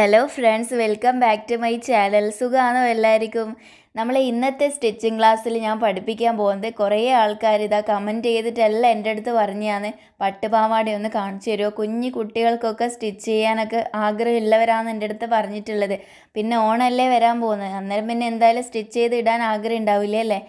Hello friends welcome back to my channel സുഖമാണോ എല്ലാവർക്കും? നമ്മൾ ഇന്നത്തെ സ്റ്റിച്ചിങ് ക്ലാസ്സിൽ ഞാൻ പഠിപ്പിക്കാൻ പോകുന്നത് കുറേ ആൾക്കാർ ഇതാ കമന്റ് ചെയ്തിട്ടല്ല എന്റെ അടുത്ത് പറഞ്ഞാണ് പട്ടുപാവാടി ഒന്ന് കാണിച്ചു തരുമോ കുഞ്ഞു കുട്ടികൾക്കൊക്കെ സ്റ്റിച്ച് ചെയ്യാനൊക്കെ ആഗ്രഹമുള്ളവരാണ് എന്റെ അടുത്ത് പറഞ്ഞിട്ടുള്ളത്. പിന്നെ ഓണല്ലേ വരാൻ പോകുന്നത്. അന്നേരം പിന്നെ എന്തായാലും സ്റ്റിച്ച് ചെയ്ത് ഇടാൻ ആഗ്രഹം ഉണ്ടാവില്ലേ അല്ലേ?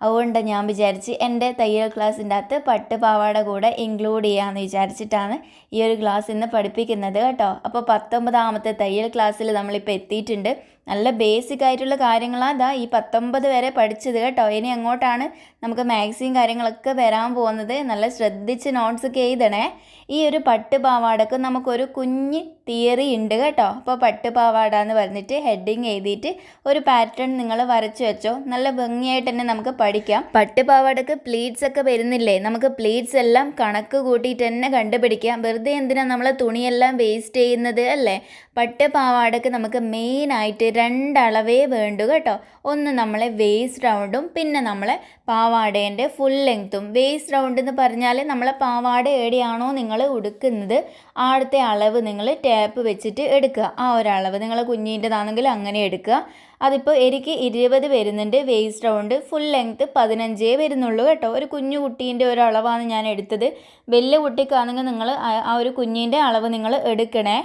അതുകൊണ്ട് ഞാൻ വിചാരിച്ച് എന്റെ തയ്യൽ ക്ലാസ്സിന്റെ അകത്ത് പട്ട് പാവാട കൂടെ ഇൻക്ലൂഡ് ചെയ്യാമെന്ന് വിചാരിച്ചിട്ടാണ് ഈ ഒരു ക്ലാസ് ഇന്ന് പഠിപ്പിക്കുന്നത് കേട്ടോ. അപ്പോൾ പത്തൊമ്പതാമത്തെ തയ്യൽ ക്ലാസ്സിൽ നമ്മളിപ്പോൾ എത്തിയിട്ടുണ്ട്. നല്ല ബേസിക് ആയിട്ടുള്ള കാര്യങ്ങളാണ് ഇതാ ഈ പത്തൊമ്പത് വരെ പഠിച്ചത് കേട്ടോ. ഇനി അങ്ങോട്ടാണ് നമുക്ക് മാക്സിയും കാര്യങ്ങളൊക്കെ വരാൻ പോകുന്നത്. നല്ല ശ്രദ്ധിച്ച് നോട്ട്സ് ഒക്കെ എഴുതണേ. ഈ ഒരു പട്ട് പാവാടക്ക് നമുക്കൊരു കുഞ്ഞ് തിയറി ഉണ്ട് കേട്ടോ. അപ്പോൾ പട്ട് പാവാട എന്ന് പറഞ്ഞിട്ട് ഹെഡിങ് എഴുതിയിട്ട് ഒരു പാറ്റേൺ നിങ്ങൾ വരച്ചു വെച്ചോ. നല്ല ഭംഗിയായിട്ട് തന്നെ നമുക്ക് പഠിക്കാം. പട്ട് പാവാടക്ക് പ്ലീറ്റ്സ് ഒക്കെ വരുന്നില്ലേ? നമുക്ക് പ്ലീറ്റ്സ് എല്ലാം കണക്ക് കൂട്ടിയിട്ട് തന്നെ കണ്ടുപിടിക്കാം. വെറുതെ എന്തിനാണ് നമ്മൾ തുണിയെല്ലാം വേസ്റ്റ് ചെയ്യുന്നത് അല്ലേ? പട്ട് പാവാടക്ക് നമുക്ക് മെയിനായിട്ട് രണ്ടളവേ വേണ്ടു കേട്ടോ. ഒന്ന് നമ്മളെ വേസ്റ്റ് റൗണ്ടും പിന്നെ നമ്മളെ പാവാടേന്റെ ഫുൾ ലെങ്ത്തും വേസ്റ്റ് റൗണ്ട് എന്ന് പറഞ്ഞാൽ നമ്മളെ പാവാട എവിടെയാണോ നിങ്ങൾ ഉടുക്കുന്നത് ആടത്തെ അളവ് നിങ്ങൾ ടാപ്പ് വെച്ചിട്ട് എടുക്കുക. ആ ഒരളവ് നിങ്ങൾ കുഞ്ഞിന്റെതാണെങ്കിൽ അങ്ങനെ എടുക്കുക. അതിപ്പോൾ എനിക്ക് ഇരുപത് വരുന്നുണ്ട് വേസ്റ്റ് റൗണ്ട് ഫുൾ ലെങ്ത്ത് പതിനഞ്ചേ വരുന്നുള്ളൂ കേട്ടോ. ഒരു കുഞ്ഞു കുട്ടീന്റെ ഒരു അളവാണ് ഞാൻ എടുത്തത്. വലിയ കുട്ടിക്കാണെങ്കിൽ നിങ്ങൾ ആ ഒരു കുഞ്ഞിന്റെ അളവ് നിങ്ങൾ എടുക്കണേ.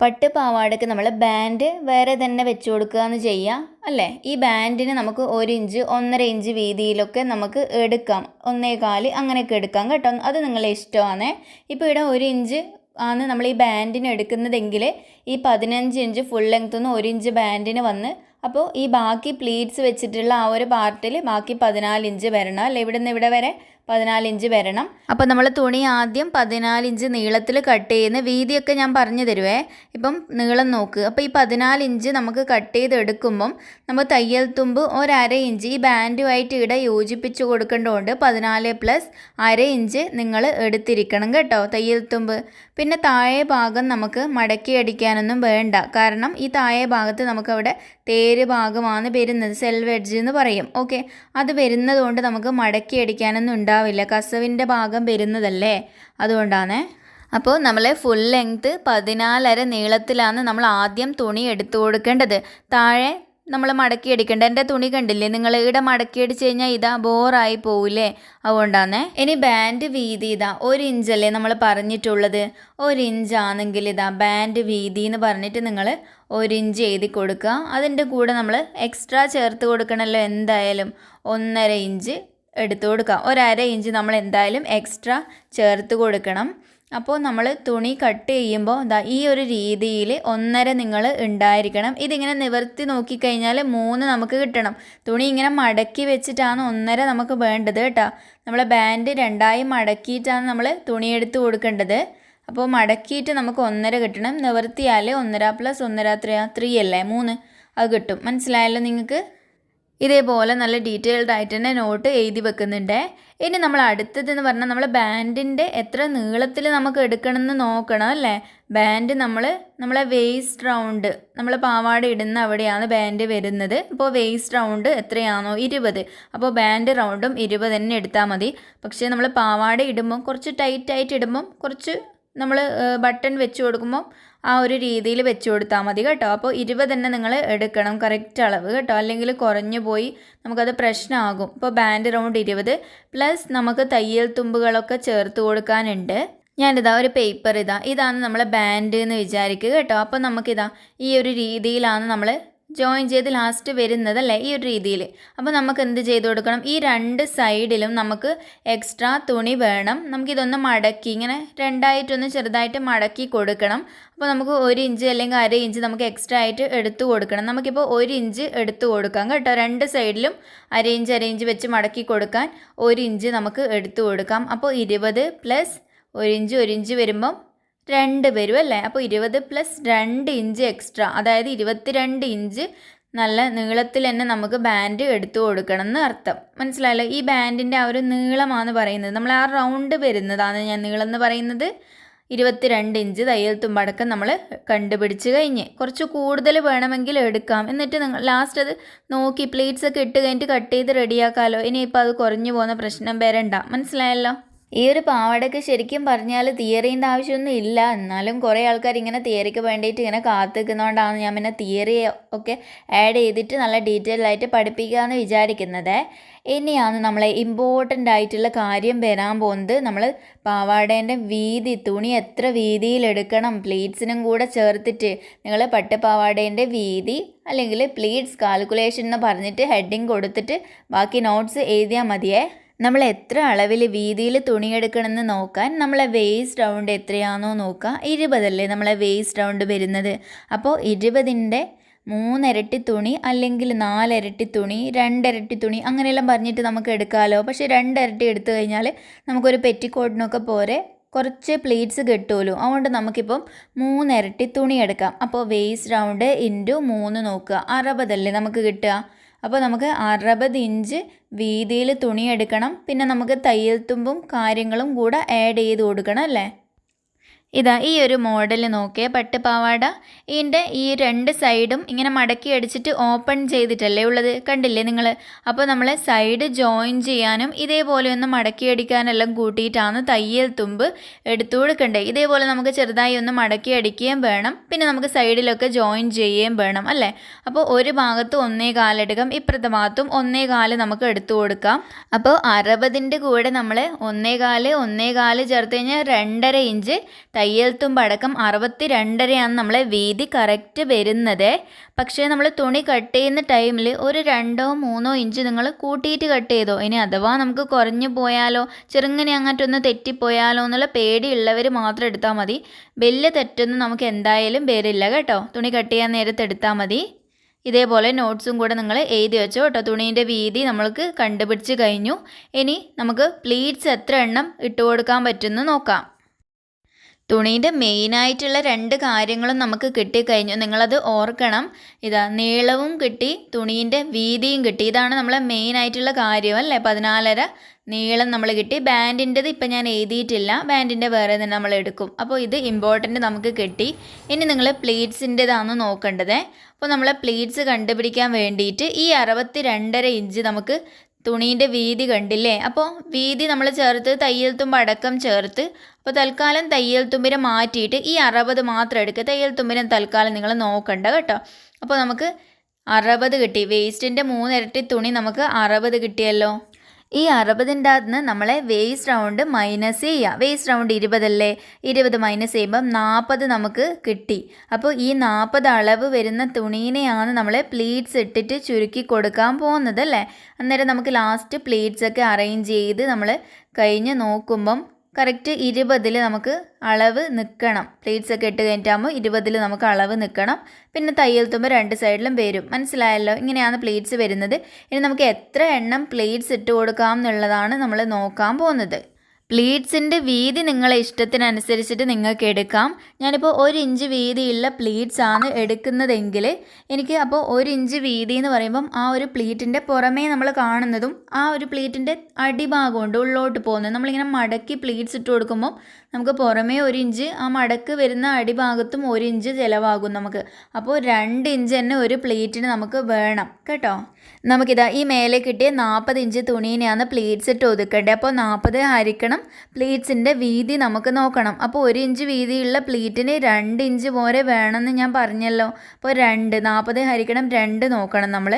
പട്ട് പാവാടയ്ക്ക് നമ്മൾ ബാൻഡ് വേറെ തന്നെ വെച്ച് കൊടുക്കുക എന്ന് ചെയ്യാം അല്ലേ? ഈ ബാൻഡിന് നമുക്ക് ഒരു ഇഞ്ച് ഒന്നര ഇഞ്ച് വീതിയിലൊക്കെ നമുക്ക് എടുക്കാം. ഒന്നേകാൽ അങ്ങനെയൊക്കെ എടുക്കാം കേട്ടോ. അത് നിങ്ങളെ ഇഷ്ടമാണ്. ഇപ്പോൾ ഇവിടെ ഒരു ഇഞ്ച് ആണ് നമ്മൾ ഈ ബാൻഡിന് എടുക്കുന്നതെങ്കിൽ ഈ പതിനഞ്ച് ഇഞ്ച് ഫുൾ ലെങ്ത്ത് നിന്ന് ഒരു ഇഞ്ച് ബാൻഡിന് വന്ന് അപ്പോൾ ഈ ബാക്കി പ്ലീറ്റ്സ് വെച്ചിട്ടുള്ള ആ ഒരു പാർട്ടിൽ ബാക്കി പതിനാല് ഇഞ്ച് വരണം. അല്ലേ? ഇവിടെ നിന്ന് ഇവിടെ വരെ പതിനാല് ഇഞ്ച് വരണം. അപ്പോൾ നമ്മൾ തുണി ആദ്യം പതിനാലിഞ്ച് നീളത്തിൽ കട്ട് ചെയ്യുന്ന വീതിയൊക്കെ ഞാൻ പറഞ്ഞു തരുവേ. ഇപ്പം നീളം നോക്ക്. അപ്പോൾ ഈ പതിനാലിഞ്ച് നമുക്ക് കട്ട് ചെയ്ത് എടുക്കുമ്പം നമ്മൾ തയ്യൽ തുമ്പ് ഒരര ഇഞ്ച് ഈ ബാൻഡുമായിട്ട് ഇവിടെ യോജിപ്പിച്ച് കൊടുക്കേണ്ടതുകൊണ്ട് പതിനാല് പ്ലസ് അര ഇഞ്ച് നിങ്ങൾ എടുത്തിരിക്കണം കേട്ടോ തയ്യൽ തുമ്പ്. പിന്നെ താഴെ ഭാഗം നമുക്ക് മടക്കി അടിക്കാനൊന്നും വേണ്ട. കാരണം ഈ താഴെ ഭാഗത്ത് നമുക്കവിടെ തേര് ഭാഗമാണ് വരുന്നത്. സെൽവ് എഡ്ജ് എന്ന് പറയും. ഓക്കെ അത് വരുന്നതുകൊണ്ട് നമുക്ക് മടക്കി അടിക്കാനൊന്നും ഉണ്ടാവില്ല. കസവിന്റെ ഭാഗം വരുന്നതല്ലേ? അതുകൊണ്ടാണ്. അപ്പോൾ നമ്മൾ ഫുൾ ലെങ്ത്ത് പതിനാലര നീളത്തിലാണ് നമ്മൾ ആദ്യം തുണി എടുത്തു കൊടുക്കേണ്ടത്. താഴെ നമ്മൾ മടക്കി അടിക്കേണ്ട എന്റെ തുണി കണ്ടില്ലേ? നിങ്ങൾ ഇവിടെ മടക്കി അടിച്ച് കഴിഞ്ഞാൽ ഇതാ ബോറായി പോവില്ലേ? അതുകൊണ്ടാണ് ഇനി ബാൻഡ് വീതി ഇതാ ഒരു ഇഞ്ചല്ലേ നമ്മൾ പറഞ്ഞിട്ടുള്ളത്? ഒരു ഇഞ്ചാണെങ്കിൽ ഇതാ ബാൻഡ് വീതി എന്ന് പറഞ്ഞിട്ട് നിങ്ങൾ ഒരു ഇഞ്ച് എഴുതി കൊടുക്കുക. അതിന്റെ കൂടെ നമ്മൾ എക്സ്ട്രാ ചേർത്ത് കൊടുക്കണമല്ലോ എന്തായാലും. ഒന്നര ഇഞ്ച് എടുത്തു കൊടുക്കുക. ഒരര ഇഞ്ച് നമ്മൾ എന്തായാലും എക്സ്ട്രാ ചേർത്ത് കൊടുക്കണം. അപ്പോൾ നമ്മൾ തുണി കട്ട് ചെയ്യുമ്പോൾ ദാ ഈ ഒരു രീതിയിൽ ഒന്നര നിങ്ങൾ ഉണ്ടായിരിക്കണം. ഇതിങ്ങനെ നിവർത്തി നോക്കിക്കഴിഞ്ഞാൽ മൂന്ന് നമുക്ക് കിട്ടണം. തുണി ഇങ്ങനെ മടക്കി വെച്ചിട്ടാണ് ഒന്നര നമുക്ക് വേണ്ടത് കേട്ടോ. നമ്മൾ ബാൻഡ് രണ്ടായി മടക്കിയിട്ടാണ് നമ്മൾ തുണി എടുത്ത് കൊടുക്കേണ്ടത്. അപ്പോൾ മടക്കിയിട്ട് നമുക്ക് ഒന്നര കിട്ടണം. നിവർത്തിയാൽ ഒന്നര പ്ലസ് ഒന്നര ത്രീ ത്രീ അല്ലേ? മൂന്ന്. അത് കിട്ടും. മനസ്സിലായല്ലോ നിങ്ങൾക്ക്? ഇതേപോലെ നല്ല ഡീറ്റെയിൽഡ് ആയിട്ട് തന്നെ നോട്ട് എഴുതി വെക്കുന്നുണ്ട്. ഇനി നമ്മൾ അടുത്തതെന്ന് പറഞ്ഞാൽ നമ്മൾ ബാൻഡിന്റെ എത്ര നീളത്തിൽ നമുക്ക് എടുക്കണമെന്ന് നോക്കണം അല്ലേ? ബാൻഡ് നമ്മൾ നമ്മളെ വേസ്റ്റ് റൗണ്ട് നമ്മൾ പാവാട ഇടുന്ന അവിടെയാണ് ബാൻഡ് വരുന്നത്. അപ്പോൾ വേസ്റ്റ് റൗണ്ട് എത്രയാണോ? ഇരുപത്. അപ്പോൾ ബാൻഡ് റൗണ്ടും ഇരുപത് തന്നെ എടുത്താൽ മതി. പക്ഷേ നമ്മൾ പാവാട ഇടുമ്പം കുറച്ച് ടൈറ്റായിട്ട് ഇടുമ്പം കുറച്ച് നമ്മൾ ബട്ടൺ വെച്ച് കൊടുക്കുമ്പോൾ ആ ഒരു രീതിയിൽ വെച്ച് കൊടുത്താൽ മതി കേട്ടോ. അപ്പോൾ ഇരുപത് തന്നെ നിങ്ങൾ എടുക്കണം. കറക്റ്റ് അളവ് കേട്ടോ. അല്ലെങ്കിൽ കുറഞ്ഞു പോയി നമുക്കത് പ്രശ്നമാകും. ഇപ്പോൾ ബാൻഡ് റൗണ്ട് ഇരുപത്. പ്ലസ് നമുക്ക് തയ്യൽ തുമ്പുകളൊക്കെ ചേർത്ത് കൊടുക്കാനുണ്ട്. ഞാനിതാ ഒരു പേപ്പർ ഇതാ. ഇതാണ് നമ്മളെ ബാൻഡ് എന്ന് വിചാരിക്കുക കേട്ടോ. അപ്പോൾ നമുക്കിതാ ഈ ഒരു രീതിയിലാണ് നമ്മൾ ജോയിൻ ചെയ്ത് ലാസ്റ്റ് വരുന്നത് അല്ലേ ഈ ഒരു രീതിയിൽ. അപ്പോൾ നമുക്ക് എന്ത് ചെയ്ത് കൊടുക്കണം? ഈ രണ്ട് സൈഡിലും നമുക്ക് എക്സ്ട്രാ തുണി വേണം. നമുക്കിതൊന്ന് മടക്കി ഇങ്ങനെ രണ്ടായിട്ടൊന്ന് ചെറുതായിട്ട് മടക്കി കൊടുക്കണം. അപ്പോൾ നമുക്ക് ഒരു ഇഞ്ച് അല്ലെങ്കിൽ അര ഇഞ്ച് നമുക്ക് എക്സ്ട്രാ ആയിട്ട് എടുത്തു കൊടുക്കണം. നമുക്കിപ്പോൾ ഒരു ഇഞ്ച് എടുത്തു കൊടുക്കാം കേട്ടോ. രണ്ട് സൈഡിലും അര ഇഞ്ച് അര ഇഞ്ച് വെച്ച് മടക്കി കൊടുക്കാൻ ഒരു ഇഞ്ച് നമുക്ക് എടുത്തു കൊടുക്കാം. അപ്പോൾ ഇരുപത് പ്ലസ് ഒരു ഇഞ്ച് ഇഞ്ച് വരുമ്പം രണ്ട് വരും അല്ലേ? അപ്പോൾ ഇരുപത് പ്ലസ് രണ്ട് ഇഞ്ച് എക്സ്ട്രാ അതായത് ഇരുപത്തിരണ്ട് ഇഞ്ച് നല്ല നീളത്തിൽ തന്നെ നമുക്ക് ബാൻഡ് എടുത്തു കൊടുക്കണം എന്ന് അർത്ഥം. മനസ്സിലായല്ലോ? ഈ ബാൻഡിന്റെ ആ ഒരു നീളമാണ് പറയുന്നത്. നമ്മൾ ആ റൗണ്ട് വരുന്നതാണ് ഞാൻ നീളം എന്ന് പറയുന്നത് ഇരുപത്തിരണ്ട് ഇഞ്ച് തയ്യൽ തുമ്പടക്കം നമ്മൾ കണ്ടുപിടിച്ച് കഴിഞ്ഞ് കുറച്ച് കൂടുതൽ വേണമെങ്കിൽ എടുക്കാം. എന്നിട്ട് നിങ്ങൾ ലാസ്റ്റ് അത് നോക്കി പ്ലേറ്റ്സ് ഒക്കെ ഇട്ട് കഴിഞ്ഞിട്ട് കട്ട് ചെയ്ത് റെഡിയാക്കാമല്ലോ ഇനിയിപ്പോൾ അത് കുറഞ്ഞു പോകുന്ന പ്രശ്നം വരണ്ട. മനസ്സിലായല്ലോ? ഈ ഒരു പാവാടയ്ക്ക് ശരിക്കും പറഞ്ഞാൽ തിയറീന്റെ ആവശ്യമൊന്നും ഇല്ല. എന്നാലും കുറേ ആൾക്കാർ ഇങ്ങനെ തിയറിക്ക് വേണ്ടിയിട്ട് ഇങ്ങനെ കാത്തു നിൽക്കുന്നതുകൊണ്ടാണ് ഞാൻ പിന്നെ തിയറി ഒക്കെ ആഡ് ചെയ്തിട്ട് നല്ല ഡീറ്റെയിൽ ആയിട്ട് പഠിപ്പിക്കാമെന്ന് വിചാരിക്കുന്നത്. ഇനിയാണ് നമ്മളെ ഇമ്പോർട്ടന്റ് ആയിട്ടുള്ള കാര്യം വരാൻ പോകുന്നത്. നമ്മൾ പാവാടേന്റെ വീതി തുണി എത്ര വീതിയിൽ എടുക്കണം പ്ലീറ്റ്സിനും കൂടെ ചേർത്തിട്ട് നിങ്ങൾ പട്ടുപാവാടേന്റെ വീതി അല്ലെങ്കിൽ പ്ലീറ്റ്സ് കാൽക്കുലേഷൻ എന്ന് പറഞ്ഞിട്ട് ഹെഡിങ് കൊടുത്തിട്ട് ബാക്കി നോട്ട്സ് എഴുതിയാൽ മതിയേ. നമ്മൾ എത്ര അളവിൽ വീതിയിൽ തുണിയെടുക്കണമെന്ന് നോക്കാൻ നമ്മളെ വേസ്റ്റ് റൗണ്ട് എത്രയാണോ നോക്കുക. ഇരുപതല്ലേ നമ്മളെ വേസ്റ്റ് റൗണ്ട് വരുന്നത്. അപ്പോൾ ഇരുപതിന്റെ മൂന്നിരട്ടി തുണി അല്ലെങ്കിൽ നാലിരട്ടി തുണി രണ്ടിരട്ടി തുണി അങ്ങനെയെല്ലാം പറഞ്ഞിട്ട് നമുക്ക് എടുക്കാമല്ലോ. പക്ഷേ രണ്ടിരട്ടി എടുത്തു കഴിഞ്ഞാൽ നമുക്കൊരു പെറ്റിക്കോട്ടിനൊക്കെ പോരെ കുറച്ച് പ്ലേറ്റ്സ് കിട്ടുമല്ലോ. അതുകൊണ്ട് നമുക്കിപ്പം മൂന്നിരട്ടി തുണി എടുക്കാം. അപ്പോൾ വേസ്റ്റ് റൗണ്ട് ഇന്റു മൂന്ന് നോക്കുക. അറുപതല്ലേ നമുക്ക് കിട്ടുക? അപ്പോൾ നമുക്ക് അറുപത് ഇഞ്ച് വീതിയിൽ തുണി എടുക്കണം പിന്നെ നമുക്ക് തയ്യൽ തുമ്പും കാര്യങ്ങളും കൂടെ ആഡ് ചെയ്ത് കൊടുക്കണം അല്ലേ? ഇതാ ഈ ഒരു മോഡൽ നോക്കിയ പട്ടുപാവാട. ഇതിന്റെ ഈ രണ്ട് സൈഡും ഇങ്ങനെ മടക്കി അടിച്ചിട്ട് ഓപ്പൺ ചെയ്തിട്ടല്ലേ ഉള്ളത്? കണ്ടില്ലേ നിങ്ങൾ അപ്പോൾ നമ്മൾ സൈഡ് ജോയിൻ ചെയ്യാനും ഇതേപോലെ ഒന്ന് മടക്കി അടിക്കാനെല്ലാം കൂട്ടിയിട്ടാണ് തയ്യൽ തുമ്പ് എടുത്തു കൊടുക്കണ്ടേ ഇതേപോലെ നമുക്ക് ചെറുതായി ഒന്ന് മടക്കി അടിക്കുകയും വേണം. പിന്നെ നമുക്ക് സൈഡിലൊക്കെ ജോയിൻ ചെയ്യുകയും വേണം അല്ലേ? അപ്പോൾ ഒരു ഭാഗത്ത് ഒന്നേ കാലെടുക്കാം ഇപ്പുറത്തെ ഭാഗത്തും ഒന്നേ കാൽ നമുക്ക് എടുത്തു കൊടുക്കാം. അപ്പോൾ അറുപതിന്റെ കൂടെ നമ്മൾ ഒന്നേ കാൽ ഒന്നേ കാൽ ചേർത്ത് കഴിഞ്ഞാൽ രണ്ടര ഇഞ്ച് തയ്യൽ തുമ്പടക്കം അറുപത്തി രണ്ടരയാണ് നമ്മളെ വീതി കറക്റ്റ് വരുന്നത്. പക്ഷേ നമ്മൾ തുണി കട്ട് ചെയ്യുന്ന ടൈമിൽ ഒരു രണ്ടോ മൂന്നോ ഇഞ്ച് നിങ്ങൾ കൂട്ടിയിട്ട് കട്ട് ചെയ്തോ. ഇനി അഥവാ നമുക്ക് കുറഞ്ഞു പോയാലോ ചെറുങ്ങനെ അങ്ങോട്ടൊന്ന് തെറ്റിപ്പോയാലോ എന്നുള്ള പേടിയുള്ളവർ മാത്രം എടുത്താൽ മതി. വലിയ തെറ്റൊന്നും നമുക്ക് എന്തായാലും വരില്ല കേട്ടോ. തുണി കട്ട് ചെയ്യാൻ നേരത്തെ എടുത്താൽ മതി. ഇതേപോലെ നോട്ട്സും കൂടെ നിങ്ങൾ എഴുതി വെച്ചോ കേട്ടോ. തുണീന്റെ വീതി നമ്മൾക്ക് കണ്ടുപിടിച്ച് കഴിഞ്ഞു. ഇനി നമുക്ക് പ്ലീറ്റ്സ് എത്ര എണ്ണം ഇട്ട് കൊടുക്കാൻ പറ്റുമെന്ന് നോക്കാം. തുണീന്റെ മെയിനായിട്ടുള്ള രണ്ട് കാര്യങ്ങളും നമുക്ക് കിട്ടിക്കഴിഞ്ഞു. നിങ്ങളത് ഓർക്കണം. ഇതാ നീളവും കിട്ടി തുണീന്റെ വീതിയും കിട്ടി. ഇതാണ് നമ്മളെ മെയിനായിട്ടുള്ള കാര്യം അല്ലേ? പതിനാലര നീളം നമ്മൾ കിട്ടി. ബാൻഡിന്റെത് ഇപ്പം ഞാൻ എഴുതിയിട്ടില്ല. ബാൻഡിന്റെ വേറെ തന്നെ നമ്മൾ എടുക്കും. അപ്പോൾ ഇത് ഇമ്പോർട്ടന്റ് നമുക്ക് കിട്ടി. ഇനി നിങ്ങൾ പ്ലീറ്റ്സിന്റെതാണ് നോക്കേണ്ടത്. അപ്പോൾ നമ്മളെ പ്ലീറ്റ്സ് കണ്ടുപിടിക്കാൻ വേണ്ടിയിട്ട് ഈ അറുപത്തി രണ്ടര ഇഞ്ച് നമുക്ക് തുണീന്റെ വീതി കണ്ടില്ലേ? അപ്പോൾ വീതി നമ്മൾ ചേർത്ത് തയ്യൽ തുമ്പ് അടക്കം ചേർത്ത് അപ്പോൾ തൽക്കാലം തയ്യൽ തുമ്പിനെ മാറ്റിയിട്ട് ഈ അറുപത് മാത്രം എടുക്കുക തയ്യൽ തുമ്പിനെ തൽക്കാലം നിങ്ങൾ നോക്കണ്ട കേട്ടോ. അപ്പോൾ നമുക്ക് അറുപത് കിട്ടി. വേസ്റ്റിന്റെ മൂന്നിരട്ടി തുണി നമുക്ക് അറുപത് കിട്ടിയല്ലോ. ഈ അറുപതിന്റെ അകത്ത് നമ്മളെ വേസ്റ്റ് റൗണ്ട് മൈനസ് ചെയ്യുക വേസ്റ്റ് റൗണ്ട് ഇരുപതല്ലേ? ഇരുപത് മൈനസ് ചെയ്യുമ്പം നാൽപ്പത് നമുക്ക് കിട്ടി. അപ്പോൾ ഈ നാൽപ്പത് അളവ് വരുന്ന തുണീനെയാണ് നമ്മൾ പ്ലീറ്റ്സ് ഇട്ടിട്ട് ചുരുക്കി കൊടുക്കാൻ പോകുന്നത് അല്ലേ? അന്നേരം നമുക്ക് ലാസ്റ്റ് പ്ലീറ്റ്സൊക്കെ അറേഞ്ച് ചെയ്ത് നമ്മൾ കഴിഞ്ഞ് നോക്കുമ്പം കറക്റ്റ് ഇരുപതിൽ നമുക്ക് അളവ് നിൽക്കണം പ്ലേറ്റ്സ് ഒക്കെ ഇട്ട് കഴിഞ്ഞിട്ടാകുമ്പോൾ ഇരുപതിൽ നമുക്ക് അളവ് നിൽക്കണം പിന്നെ തയ്യൽ തുമ്പ് രണ്ട് സൈഡിലും വരും. മനസ്സിലായല്ലോ? ഇങ്ങനെയാണ് പ്ലേറ്റ്സ് വരുന്നത്. ഇനി നമുക്ക് എത്ര എണ്ണം പ്ലേറ്റ്സ് ഇട്ട് കൊടുക്കാം എന്നുള്ളതാണ് നമ്മൾ നോക്കാൻ പോകുന്നത്. പ്ലീറ്റ്സിന്റെ വീതി നിങ്ങളെ ഇഷ്ടത്തിനനുസരിച്ചിട്ട് നിങ്ങൾക്ക് എടുക്കാം. ഞാനിപ്പോൾ ഒരു ഇഞ്ച് വീതിയുള്ള പ്ലീറ്റ്സ് ആണ് എടുക്കുന്നതെങ്കിൽ എനിക്ക് അപ്പോൾ ഒരു ഇഞ്ച് വീതി എന്ന് പറയുമ്പം ആ ഒരു പ്ലീറ്റിന്റെ പുറമേ നമ്മൾ കാണുന്നതും ആ ഒരു പ്ലീറ്റിന്റെ അടിഭാഗമുണ്ട് ഉള്ളോട്ട് പോകുന്നത്. നമ്മളിങ്ങനെ മടക്കി പ്ലീറ്റ്സ് ഇട്ട് കൊടുക്കുമ്പോൾ നമുക്ക് പുറമേ ഒരു ഇഞ്ച് ആ മടക്ക് വരുന്ന അടിഭാഗത്തും ഒരു ഇഞ്ച് ചിലവാകും നമുക്ക്. അപ്പോൾ രണ്ട് ഇഞ്ച് തന്നെ ഒരു പ്ലീറ്റിന് നമുക്ക് വേണം. കേട്ടോ? നമുക്കിതാ ഈ മേലെ കിട്ടിയ നാൽപ്പത് ഇഞ്ച് തുണീനെയാണ് പ്ലീറ്റ്സ് ഇട്ട് ഒതുക്കേണ്ടത്. അപ്പോൾ നാൽപ്പത് ഹരിക്കണം പ്ലീറ്റ്സിന്റെ വീതി നമുക്ക് നോക്കണം. അപ്പോൾ ഒരു ഇഞ്ച് വീതിയുള്ള പ്ലീറ്റിന് രണ്ട് ഇഞ്ച് പോലെ വേണമെന്ന് ഞാൻ പറഞ്ഞല്ലോ. അപ്പോൾ രണ്ട് നാൽപ്പത് ഹരിക്കണം രണ്ട് നോക്കണം നമ്മൾ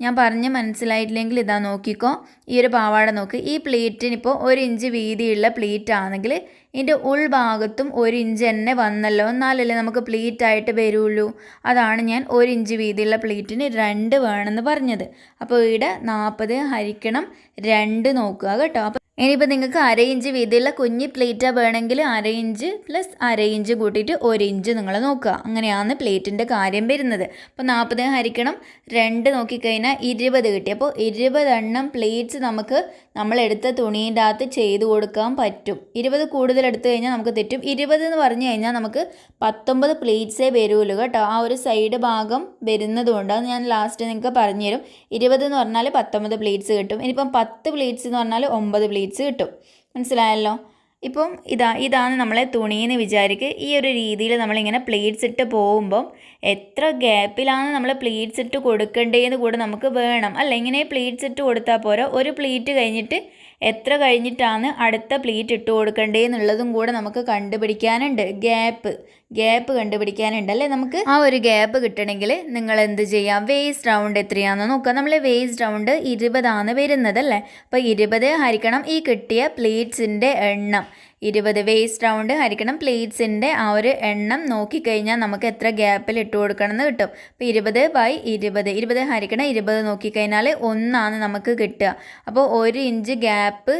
ഞാൻ പറഞ്ഞ് മനസ്സിലായിട്ടില്ലെങ്കിൽ ഇതാ നോക്കിക്കോ. ഈ ഒരു പാവാട നോക്ക്. ഈ പ്ലീറ്റിനിപ്പോൾ ഒരു ഇഞ്ച് വീതിയുള്ള പ്ലീറ്റ് ആണെങ്കിൽ ഇതിന്റെ ഉൾഭാഗത്തും ഒരു ഇഞ്ച് തന്നെ വന്നല്ലോ. എന്നാലല്ലേ നമുക്ക് പ്ലീറ്റ് ആയിട്ട് വരുള്ളൂ. അതാണ് ഞാൻ ഒരു ഇഞ്ച് വീതിയുള്ള പ്ലീറ്റിന് രണ്ട് വേണമെന്ന് പറഞ്ഞത്. അപ്പോൾ ഇവിടെ നാൽപ്പത് ഹരിക്കണം രണ്ട് നോക്കുക കേട്ടോ. അപ്പോൾ ഇനിയിപ്പോൾ നിങ്ങൾക്ക് അര ഇഞ്ച് വീതിയുള്ള കുഞ്ഞ് പ്ലേറ്റാണ് വേണമെങ്കിൽ അര ഇഞ്ച് പ്ലസ് അര ഇഞ്ച് കൂട്ടിയിട്ട് ഒരു ഇഞ്ച് നിങ്ങൾ നോക്കുക. അങ്ങനെയാണ് പ്ലേറ്റിന്റെ കാര്യം വരുന്നത്. അപ്പോൾ നാൽപ്പത് ഹരിക്കണം രണ്ട് നോക്കിക്കഴിഞ്ഞാൽ ഇരുപത് കിട്ടി. അപ്പോൾ ഇരുപതെണ്ണം പ്ലേറ്റ്സ് നമുക്ക് നമ്മളെടുത്ത തുണീന്റെ അകത്ത് ചെയ്ത് കൊടുക്കാൻ പറ്റും. ഇരുപത് കൂടുതൽ എടുത്തു കഴിഞ്ഞാൽ നമുക്ക് തെറ്റും. ഇരുപത് എന്ന് പറഞ്ഞു കഴിഞ്ഞാൽ നമുക്ക് പത്തൊമ്പത് പ്ലേറ്റ്സേ വരുള്ളൂ കേട്ടോ. ആ ഒരു സൈഡ് ഭാഗം വരുന്നതുകൊണ്ട് അത് ഞാൻ ലാസ്റ്റ് നിങ്ങൾക്ക് പറഞ്ഞുതരും. ഇരുപത് എന്ന് പറഞ്ഞാൽ പത്തൊമ്പത് പ്ലേറ്റ്സ് കിട്ടും. ഇനിയിപ്പം പത്ത് പ്ലേറ്റ്സ് എന്ന് പറഞ്ഞാൽ ഒമ്പത് പ്ലേറ്റ്സ് കിട്ടും. മനസ്സിലായല്ലോ? ഇപ്പം ഇതാ ഇതാണ് നമ്മളെ തുണിയെന്ന് വിചാരിക്കുക ഈ ഒരു രീതിയിൽ നമ്മളിങ്ങനെ പ്ലേറ്റ്സ് ഇട്ട് പോകുമ്പം എത്ര ഗ്യാപ്പിലാണ് നമ്മൾ പ്ലീറ്റ്സ് ഇട്ട് കൊടുക്കേണ്ടതെന്ന് കൂടെ നമുക്ക് വേണം. അല്ല ഇങ്ങനെ പ്ലീറ്റ്സ് ഇട്ട് കൊടുത്താൽ പോരാ. ഒരു പ്ലീറ്റ് കഴിഞ്ഞിട്ട് എത്ര കഴിഞ്ഞിട്ടാണ് അടുത്ത പ്ലീറ്റ് ഇട്ട് കൊടുക്കേണ്ടതെന്നുള്ളതും കൂടെ നമുക്ക് കണ്ടുപിടിക്കാനുണ്ട്. Gap gap കണ്ടുപിടിക്കാനുണ്ട്. അല്ലേ നമുക്ക്? ആ ഒരു ഗ്യാപ്പ് കിട്ടണമെങ്കിൽ നിങ്ങൾ എന്ത് ചെയ്യാം? വേസ്റ്റ് റൗണ്ട് എത്രയാണെന്ന് നോക്കുക. നമ്മൾ വേസ്റ്റ് റൗണ്ട് ഇരുപതാണ് വരുന്നത് അല്ലേ? അപ്പോൾ ഇരുപത് ഹരിക്കണം ഈ കിട്ടിയ പ്ലീറ്റ്സിന്റെ എണ്ണം. ഇരുപത് വേസ്റ്റ് റൗണ്ട് ഹരിക്കണം പ്ലേറ്റ്സിന്റെ ആ ഒരു എണ്ണം നോക്കിക്കഴിഞ്ഞാൽ നമുക്ക് എത്ര ഗ്യാപ്പിൽ ഇട്ട് കൊടുക്കണം എന്ന് കിട്ടും. അപ്പോൾ ഇരുപത് ബൈ ഇരുപത് ഇരുപത് ഹരിക്കണം ഇരുപത് നോക്കിക്കഴിഞ്ഞാൽ ഒന്നാണ് നമുക്ക് കിട്ടുക. അപ്പോൾ ഒരു ഇഞ്ച് ഗ്യാപ്പ്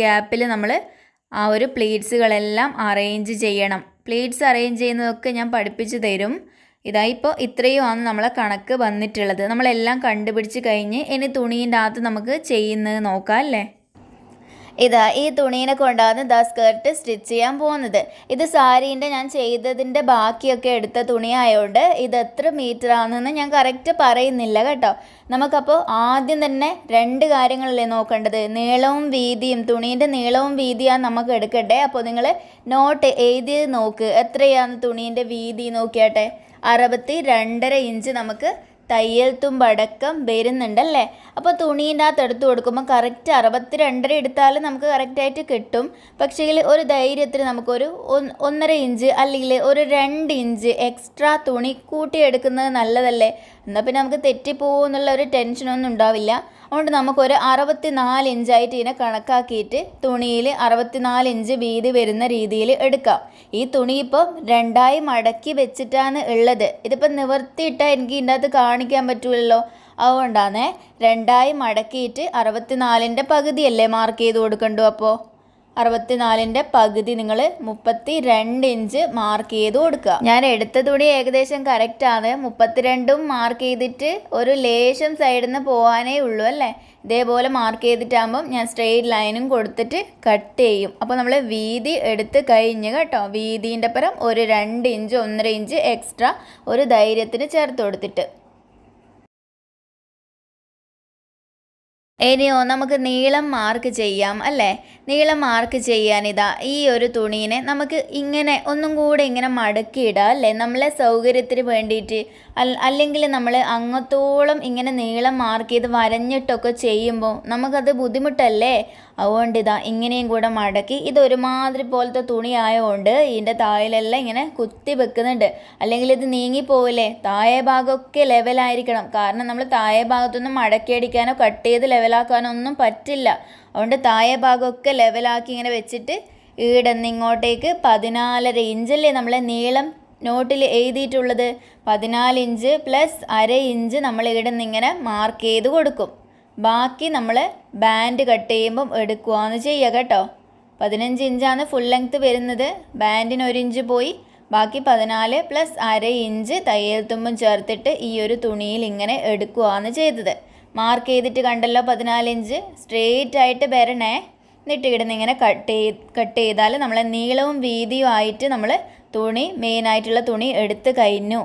ഗ്യാപ്പിൽ നമ്മൾ ആ ഒരു പ്ലേറ്റ്സുകളെല്ലാം അറേഞ്ച് ചെയ്യണം. പ്ലേറ്റ്സ് അറേഞ്ച് ചെയ്യുന്നതൊക്കെ ഞാൻ പഠിപ്പിച്ചു തരും. ഇതാ ഇപ്പോൾ ഇത്രയുമാണ് നമ്മളെ കണക്ക് വന്നിട്ടുള്ളത്. നമ്മളെല്ലാം കണ്ടുപിടിച്ച് കഴിഞ്ഞ് ഇനി തുണീന്റെ അകത്ത് നമുക്ക് ചെയ്യുന്നത് നോക്കാം അല്ലേ? ഇതാ ഈ തുണീനെ കൊണ്ടാണ് ദാ സ്കേർട്ട് സ്റ്റിച്ച് ചെയ്യാൻ പോകുന്നത്. ഇത് സാരീന്റെ ഞാൻ ചെയ്തതിന്റെ ബാക്കിയൊക്കെ എടുത്ത തുണിയായതുകൊണ്ട് ഇത് എത്ര മീറ്റർ ആണെന്ന് ഞാൻ കറക്റ്റ് പറയുന്നില്ല കേട്ടോ. നമുക്കപ്പോൾ ആദ്യം തന്നെ രണ്ട് കാര്യങ്ങളല്ലേ നോക്കേണ്ടത്. നീളവും വീതിയും തുണീന്റെ നീളവും വീതിയാണ് നമുക്ക് എടുക്കട്ടെ അപ്പോൾ നിങ്ങൾ നോട്ട് എഴുതി നോക്ക്. എത്രയാണ് തുണീന്റെ വീതി നോക്കിയാട്ടെ? അറുപത്തി രണ്ടര ഇഞ്ച് നമുക്ക് തയ്യൽ തുമ്പടക്കം വരുന്നുണ്ടല്ലേ? അപ്പോൾ തുണീന്റെ അകത്ത് എടുത്തു കൊടുക്കുമ്പോൾ കറക്റ്റ് അറുപത്തി രണ്ടര എടുത്താൽ നമുക്ക് കറക്റ്റായിട്ട് കിട്ടും. പക്ഷേ ഒരു ധൈര്യത്തിൽ നമുക്കൊരു ഒന്ന് ഒന്നര ഇഞ്ച് അല്ലെങ്കിൽ ഒരു രണ്ട് ഇഞ്ച് എക്സ്ട്രാ തുണി കൂട്ടിയെടുക്കുന്നത് നല്ലതല്ലേ? എന്നാൽ പിന്നെ നമുക്ക് തെറ്റിപ്പോകുമെന്നുള്ള ഒരു ടെൻഷനൊന്നും ഉണ്ടാവില്ല. അതുകൊണ്ട് നമുക്കൊരു അറുപത്തി നാല് ഇഞ്ചായിട്ട് ഇതിനെ കണക്കാക്കിയിട്ട് തുണിയിൽ അറുപത്തിനാല് ഇഞ്ച് വീതി വരുന്ന രീതിയിൽ എടുക്കാം. ഈ തുണി ഇപ്പോൾ രണ്ടായി മടക്കി വെച്ചിട്ടാണ് ഉള്ളത്. ഇതിപ്പോൾ നിവർത്തിയിട്ടാൽ എനിക്ക് ഇതിന്റെ അകത്ത് കാണിക്കാൻ പറ്റുമല്ലോ അതുകൊണ്ടാണ് രണ്ടായി മടക്കിയിട്ട് അറുപത്തിനാലിന്റെ പകുതിയല്ലേ മാർക്ക് ചെയ്ത് കൊടുക്കണ്ടു അപ്പോൾ അറുപത്തിനാലിന്റെ പകുതി നിങ്ങൾ മുപ്പത്തി രണ്ട് ഇഞ്ച് മാർക്ക് ചെയ്ത് കൊടുക്കുക. ഞാൻ എടുത്ത തുണി ഏകദേശം കറക്റ്റാണ് മുപ്പത്തിരണ്ടും മാർക്ക് ചെയ്തിട്ട് ഒരു ലേശം സൈഡിൽ നിന്ന് പോകാനേ ഉള്ളൂ അല്ലേ? ഇതേപോലെ മാർക്ക് ചെയ്തിട്ടാകുമ്പം ഞാൻ സ്ട്രെയിറ്റ് ലൈനും കൊടുത്തിട്ട് കട്ട് ചെയ്യും. അപ്പോൾ നമ്മൾ വീതി എടുത്ത് കഴിഞ്ഞ് കേട്ടോ. വീതിന്റെ പരം ഒരു രണ്ട് ഇഞ്ച് ഒന്നര ഇഞ്ച് എക്സ്ട്രാ ഒരു ധൈര്യത്തിന് ചേർത്ത് കൊടുത്തിട്ട്. ഇനിയോ നമുക്ക് നീളം മാർക്ക് ചെയ്യാം അല്ലേ? നീളം മാർക്ക് ചെയ്യാൻ ഇതാ ഈ ഒരു തുണീനെ നമുക്ക് ഇങ്ങനെ ഒന്നും കൂടെ ഇങ്ങനെ മടക്കിയിടാം അല്ലേ? നമ്മളെ സൗകര്യത്തിന് വേണ്ടിയിട്ട് അല്ലെങ്കിൽ നമ്മൾ അങ്ങത്തോളം ഇങ്ങനെ നീളം മാർക്ക് ചെയ്ത് വരഞ്ഞിട്ടൊക്കെ ചെയ്യുമ്പോൾ നമുക്കത് ബുദ്ധിമുട്ടല്ലേ? അതുകൊണ്ട് ഇതാ ഇങ്ങനെയും കൂടെ മടക്കി. ഇതൊരുമാതിരി പോലത്തെ തുണി ആയതുകൊണ്ട് ഇതിന്റെ താഴിലെല്ലാം ഇങ്ങനെ കുത്തി വെക്കുന്നുണ്ട്. അല്ലെങ്കിൽ ഇത് നീങ്ങിപ്പോവില്ലേ താഴെ ഭാഗമൊക്കെ ലെവലായിരിക്കണം. കാരണം നമ്മൾ താഴെ ഭാഗത്തൊന്നും മടക്കിയടിക്കാനോ കട്ട് ചെയ്ത് ലെവലാക്കാനോ ഒന്നും പറ്റില്ല. അതുകൊണ്ട് താഴെ ഭാഗമൊക്കെ ലെവലാക്കി ഇങ്ങനെ വെച്ചിട്ട് ഈടന്ന് ഇങ്ങോട്ടേക്ക് പതിനാലര ഇഞ്ചല്ലേ നമ്മളെ നീളം നോട്ടിൽ എഴുതിയിട്ടുള്ളത്? പതിനാല് ഇഞ്ച് പ്ലസ് അര ഇഞ്ച് നമ്മൾ ഇവിടെ ഇങ്ങനെ മാർക്ക് ചെയ്ത് കൊടുക്കും. ബാക്കി നമ്മൾ ബാൻഡ് കട്ട് ചെയ്യുമ്പം എടുക്കുകയെന്ന് ചെയ്യുക കേട്ടോ. പതിനഞ്ച് ഇഞ്ചാണ് ഫുൾ ലെങ്ത്ത് വരുന്നത്. ബാൻഡിന് ഒരു ഇഞ്ച് പോയി. ബാക്കി പതിനാല് പ്ലസ് അര ഇഞ്ച് തയ്യൽ തുമ്പും ചേർത്തിട്ട് ഈ ഒരു തുണിയിൽ ഇങ്ങനെ എടുക്കുകയാണ് ചെയ്തത്. മാർക്ക് ചെയ്തിട്ട് കണ്ടല്ലോ പതിനാല് ഇഞ്ച്. സ്ട്രെയിറ്റ് ആയിട്ട് വരണേ. എന്നിട്ട് ഇങ്ങനെ കട്ട് ചെയ് കട്ട് ചെയ്താൽ നമ്മളെ നീളവും വീതിയും ആയിട്ട് നമ്മൾ തുണി മെയിനായിട്ടുള്ള തുണി എടുത്ത് കഴിഞ്ഞു.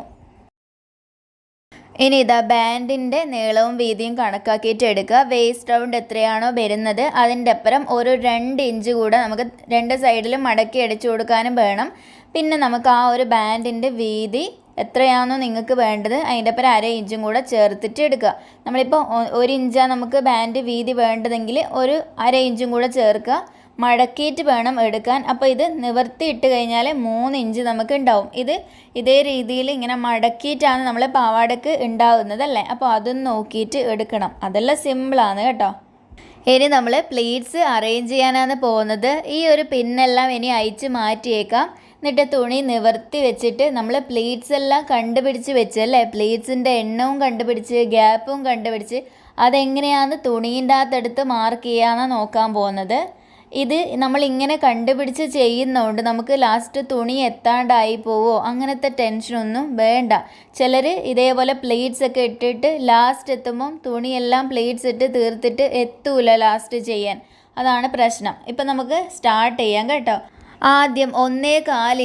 ഇനി ഇതാ ബാൻഡിന്റെ നീളവും വീതിയും കണക്കാക്കിയിട്ട് എടുക്കുക. വേസ്റ്റ് റൗണ്ട് എത്രയാണോ വരുന്നത് അതിന്റെ അപ്പുറം ഒരു രണ്ട് ഇഞ്ച് കൂടെ നമുക്ക് രണ്ട് സൈഡിലും മടക്കി അടിച്ചു കൊടുക്കാനും വേണം. പിന്നെ നമുക്ക് ആ ഒരു ബാൻഡിന്റെ വീതി എത്രയാണോ നിങ്ങൾക്ക് വേണ്ടത് അതിന്റെ അപ്പുറം അര ഇഞ്ചും കൂടെ ചേർത്തിട്ട് എടുക്കുക. നമ്മളിപ്പോൾ ഒരു ഇഞ്ചാണ് നമുക്ക് ബാൻഡ് വീതി വേണ്ടതെങ്കിൽ ഒരു അര ഇഞ്ചും കൂടെ ചേർക്കുക. മടക്കിയിട്ട് വേണം എടുക്കാൻ. അപ്പോൾ ഇത് നിവർത്തി ഇട്ട് കഴിഞ്ഞാൽ മൂന്ന് ഇഞ്ച് നമുക്ക് ഉണ്ടാവും ഇത് ഇതേ രീതിയിൽ ഇങ്ങനെ മടക്കിയിട്ടാണ് നമ്മൾ പാവാടക്ക് ഉണ്ടാകുന്നത് അല്ലേ? അപ്പോൾ അതും നോക്കിയിട്ട് എടുക്കണം. അതെല്ലാം സിമ്പിളാണ് കേട്ടോ. ഇനി നമ്മൾ പ്ലീറ്റ്സ് അറേഞ്ച് ചെയ്യാനാണ് പോകുന്നത്. ഈ ഒരു പിന്നെല്ലാം ഇനി അയച്ച് മാറ്റിയേക്കാം. എന്നിട്ട് തുണി നിവർത്തി വെച്ചിട്ട് നമ്മൾ പ്ലീറ്റ്സ് എല്ലാം കണ്ടുപിടിച്ച് വെച്ച് അല്ലേ? പ്ലീറ്റ്സിന്റെ എണ്ണവും കണ്ടുപിടിച്ച് ഗ്യാപ്പും കണ്ടുപിടിച്ച് അതെങ്ങനെയാണ് തുണീന്റെ അകത്തെടുത്ത് മാർക്ക് ചെയ്യാമെന്നാണ് നോക്കാൻ പോകുന്നത്. ഇത് നമ്മൾ ഇങ്ങനെ കണ്ടുപിടിച്ച് ചെയ്യുന്നതുകൊണ്ട് നമുക്ക് ലാസ്റ്റ് തുണി എത്താണ്ടായി പോവോ? അങ്ങനത്തെ ടെൻഷനൊന്നും വേണ്ട. ചിലർ ഇതേപോലെ പ്ലേറ്റ്സ് ഒക്കെ ഇട്ടിട്ട് ലാസ്റ്റ് എത്തുമ്പം തുണിയെല്ലാം പ്ലേറ്റ്സ് ഇട്ട് തീർത്തിട്ട് എത്തൂല ലാസ്റ്റ് ചെയ്യാൻ. അതാണ് പ്രശ്നം. ഇപ്പം നമുക്ക് സ്റ്റാർട്ട് ചെയ്യാം കേട്ടോ. ആദ്യം ഒന്നേ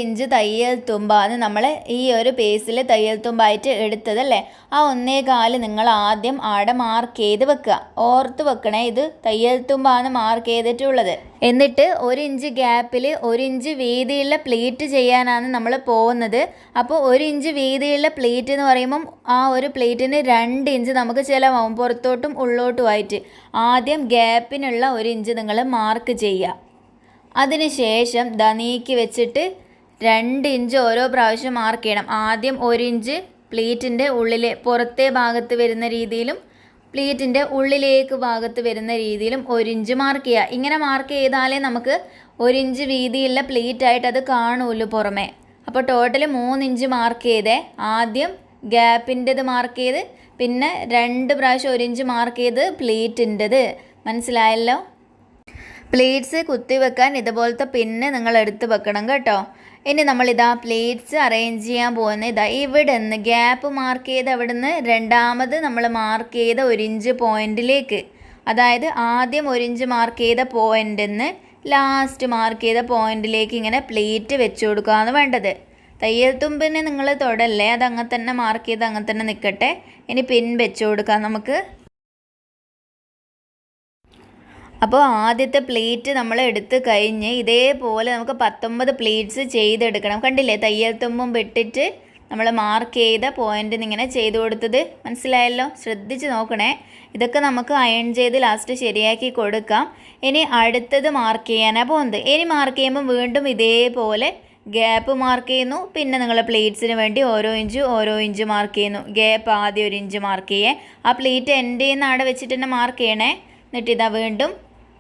ഇഞ്ച് തയ്യൽ തുമ്പാണ് നമ്മൾ ഈ ഒരു പേസിൽ തയ്യൽ തുമ്പായിട്ട് എടുത്തതല്ലേ? ആ ഒന്നേ കാൽ നിങ്ങൾ ആദ്യം ആടെ മാർക്ക് ചെയ്ത് വെക്കുക. ഓർത്ത് വെക്കണേ ഇത് തയ്യൽ തുമ്പാണ് മാർക്ക് ചെയ്തിട്ടുള്ളത്. എന്നിട്ട് ഒരു ഇഞ്ച് ഗ്യാപ്പിൽ ഒരു ഇഞ്ച് വീതിയുള്ള പ്ലീറ്റ് ചെയ്യാനാണ് നമ്മൾ പോകുന്നത്. അപ്പോൾ ഒരു ഇഞ്ച് വീതിയുള്ള പ്ലീറ്റ് എന്ന് പറയുമ്പം ആ ഒരു പ്ലീറ്റിന് രണ്ട് ഇഞ്ച് നമുക്ക് ചിലവാകും പുറത്തോട്ടും ഉള്ളോട്ടുമായിട്ട്. ആദ്യം ഗ്യാപ്പിനുള്ള ഒരു ഇഞ്ച് നിങ്ങൾ മാർക്ക് ചെയ്യുക. അതിനുശേഷം ദാ നീക്കി വെച്ചിട്ട് രണ്ട് ഇഞ്ച് ഓരോ പ്രാവശ്യം മാർക്ക് ചെയ്യണം. ആദ്യം ഒരു ഇഞ്ച് പ്ലീറ്റിന്റെ ഉള്ളിലെ പുറത്തെ ഭാഗത്ത് വരുന്ന രീതിയിലും പ്ലീറ്റിന്റെ ഉള്ളിലേക്ക് ഭാഗത്ത് വരുന്ന രീതിയിലും ഒരു ഇഞ്ച് മാർക്ക് ചെയ്യുക. ഇങ്ങനെ മാർക്ക് ചെയ്താലേ നമുക്ക് ഒരു ഇഞ്ച് വീതിയുള്ള പ്ലീറ്റായിട്ട് അത് കാണുള്ളൂ പുറമേ. അപ്പോൾ ടോട്ടൽ മൂന്ന് ഇഞ്ച് മാർക്ക് ചെയ്തേ ആദ്യം ഗ്യാപ്പിന്റെത് മാർക്ക് ചെയ്ത് പിന്നെ രണ്ട് പ്രാവശ്യം ഒരു ഇഞ്ച് മാർക്ക് ചെയ്ത് പ്ലീറ്റിന്റെത് മനസ്സിലായല്ലോ? പ്ലേറ്റ്സ് കുത്തിവെക്കാൻ ഇതുപോലത്തെ പിന്നെ നിങ്ങൾ എടുത്ത് വെക്കണം കേട്ടോ. ഇനി നമ്മളിതാ പ്ലേറ്റ്സ് അറേഞ്ച് ചെയ്യാൻ പോകുന്ന ഇതാ ഇവിടെ നിന്ന് ഗ്യാപ്പ് മാർക്ക് ചെയ്ത് അവിടെ നിന്ന് രണ്ടാമത് നമ്മൾ മാർക്ക് ചെയ്ത ഒരു ഇഞ്ച് പോയിന്റിലേക്ക്. അതായത് ആദ്യം ഒരു ഇഞ്ച് മാർക്ക് ചെയ്ത പോയിന്റിൽ നിന്ന് ലാസ്റ്റ് മാർക്ക് ചെയ്ത പോയിന്റിലേക്ക് ഇങ്ങനെ പ്ലേറ്റ് വെച്ച് കൊടുക്കുകയാണ് വേണ്ടത്. തയ്യൽ തുമ്പിനെ നിങ്ങൾ തൊടല്ലേ അത് അങ്ങനെ തന്നെ മാർക്ക് ചെയ്ത് അങ്ങനെ തന്നെ നിൽക്കട്ടെ ഇനി പിൻ വെച്ച് കൊടുക്കാം നമുക്ക്. അപ്പോൾ ആദ്യത്തെ പ്ലേറ്റ് നമ്മൾ എടുത്ത് കഴിഞ്ഞ് ഇതേപോലെ നമുക്ക് പത്തൊമ്പത് പ്ലേറ്റ്സ് ചെയ്തെടുക്കണം. കണ്ടില്ലേ? തയ്യൽ തുമ്പും വിട്ടിട്ട് നമ്മൾ മാർക്ക് ചെയ്ത പോയിന്റ് ഇങ്ങനെ ചെയ്തു കൊടുത്തത്. മനസ്സിലായല്ലോ? ശ്രദ്ധിച്ച് നോക്കണേ. ഇതൊക്കെ നമുക്ക് അയൺ ചെയ്ത് ലാസ്റ്റ് ശരിയാക്കി കൊടുക്കാം. ഇനി അടുത്തത് മാർക്ക് ചെയ്യാനാണ് പോകുന്നത് ഇനി മാർക്ക് ചെയ്യുമ്പോൾ വീണ്ടും ഇതേപോലെ ഗ്യാപ്പ് മാർക്ക് ചെയ്യുന്നു. പിന്നെ നിങ്ങൾ പ്ലേറ്റ്സിന് വേണ്ടി ഓരോ ഇഞ്ച് ഓരോ ഇഞ്ച് മാർക്ക് ചെയ്യുന്നു. ഗ്യാപ്പ് ആദ്യം ഒരു ഇഞ്ച് മാർക്ക് ചെയ്യേ. ആ പ്ലേറ്റ് എൻഡ് ചെയ്യുന്ന അവിടെ വെച്ചിട്ട് തന്നെ മാർക്ക് ചെയ്യണേ. എന്നിട്ട് ഇതാ വീണ്ടും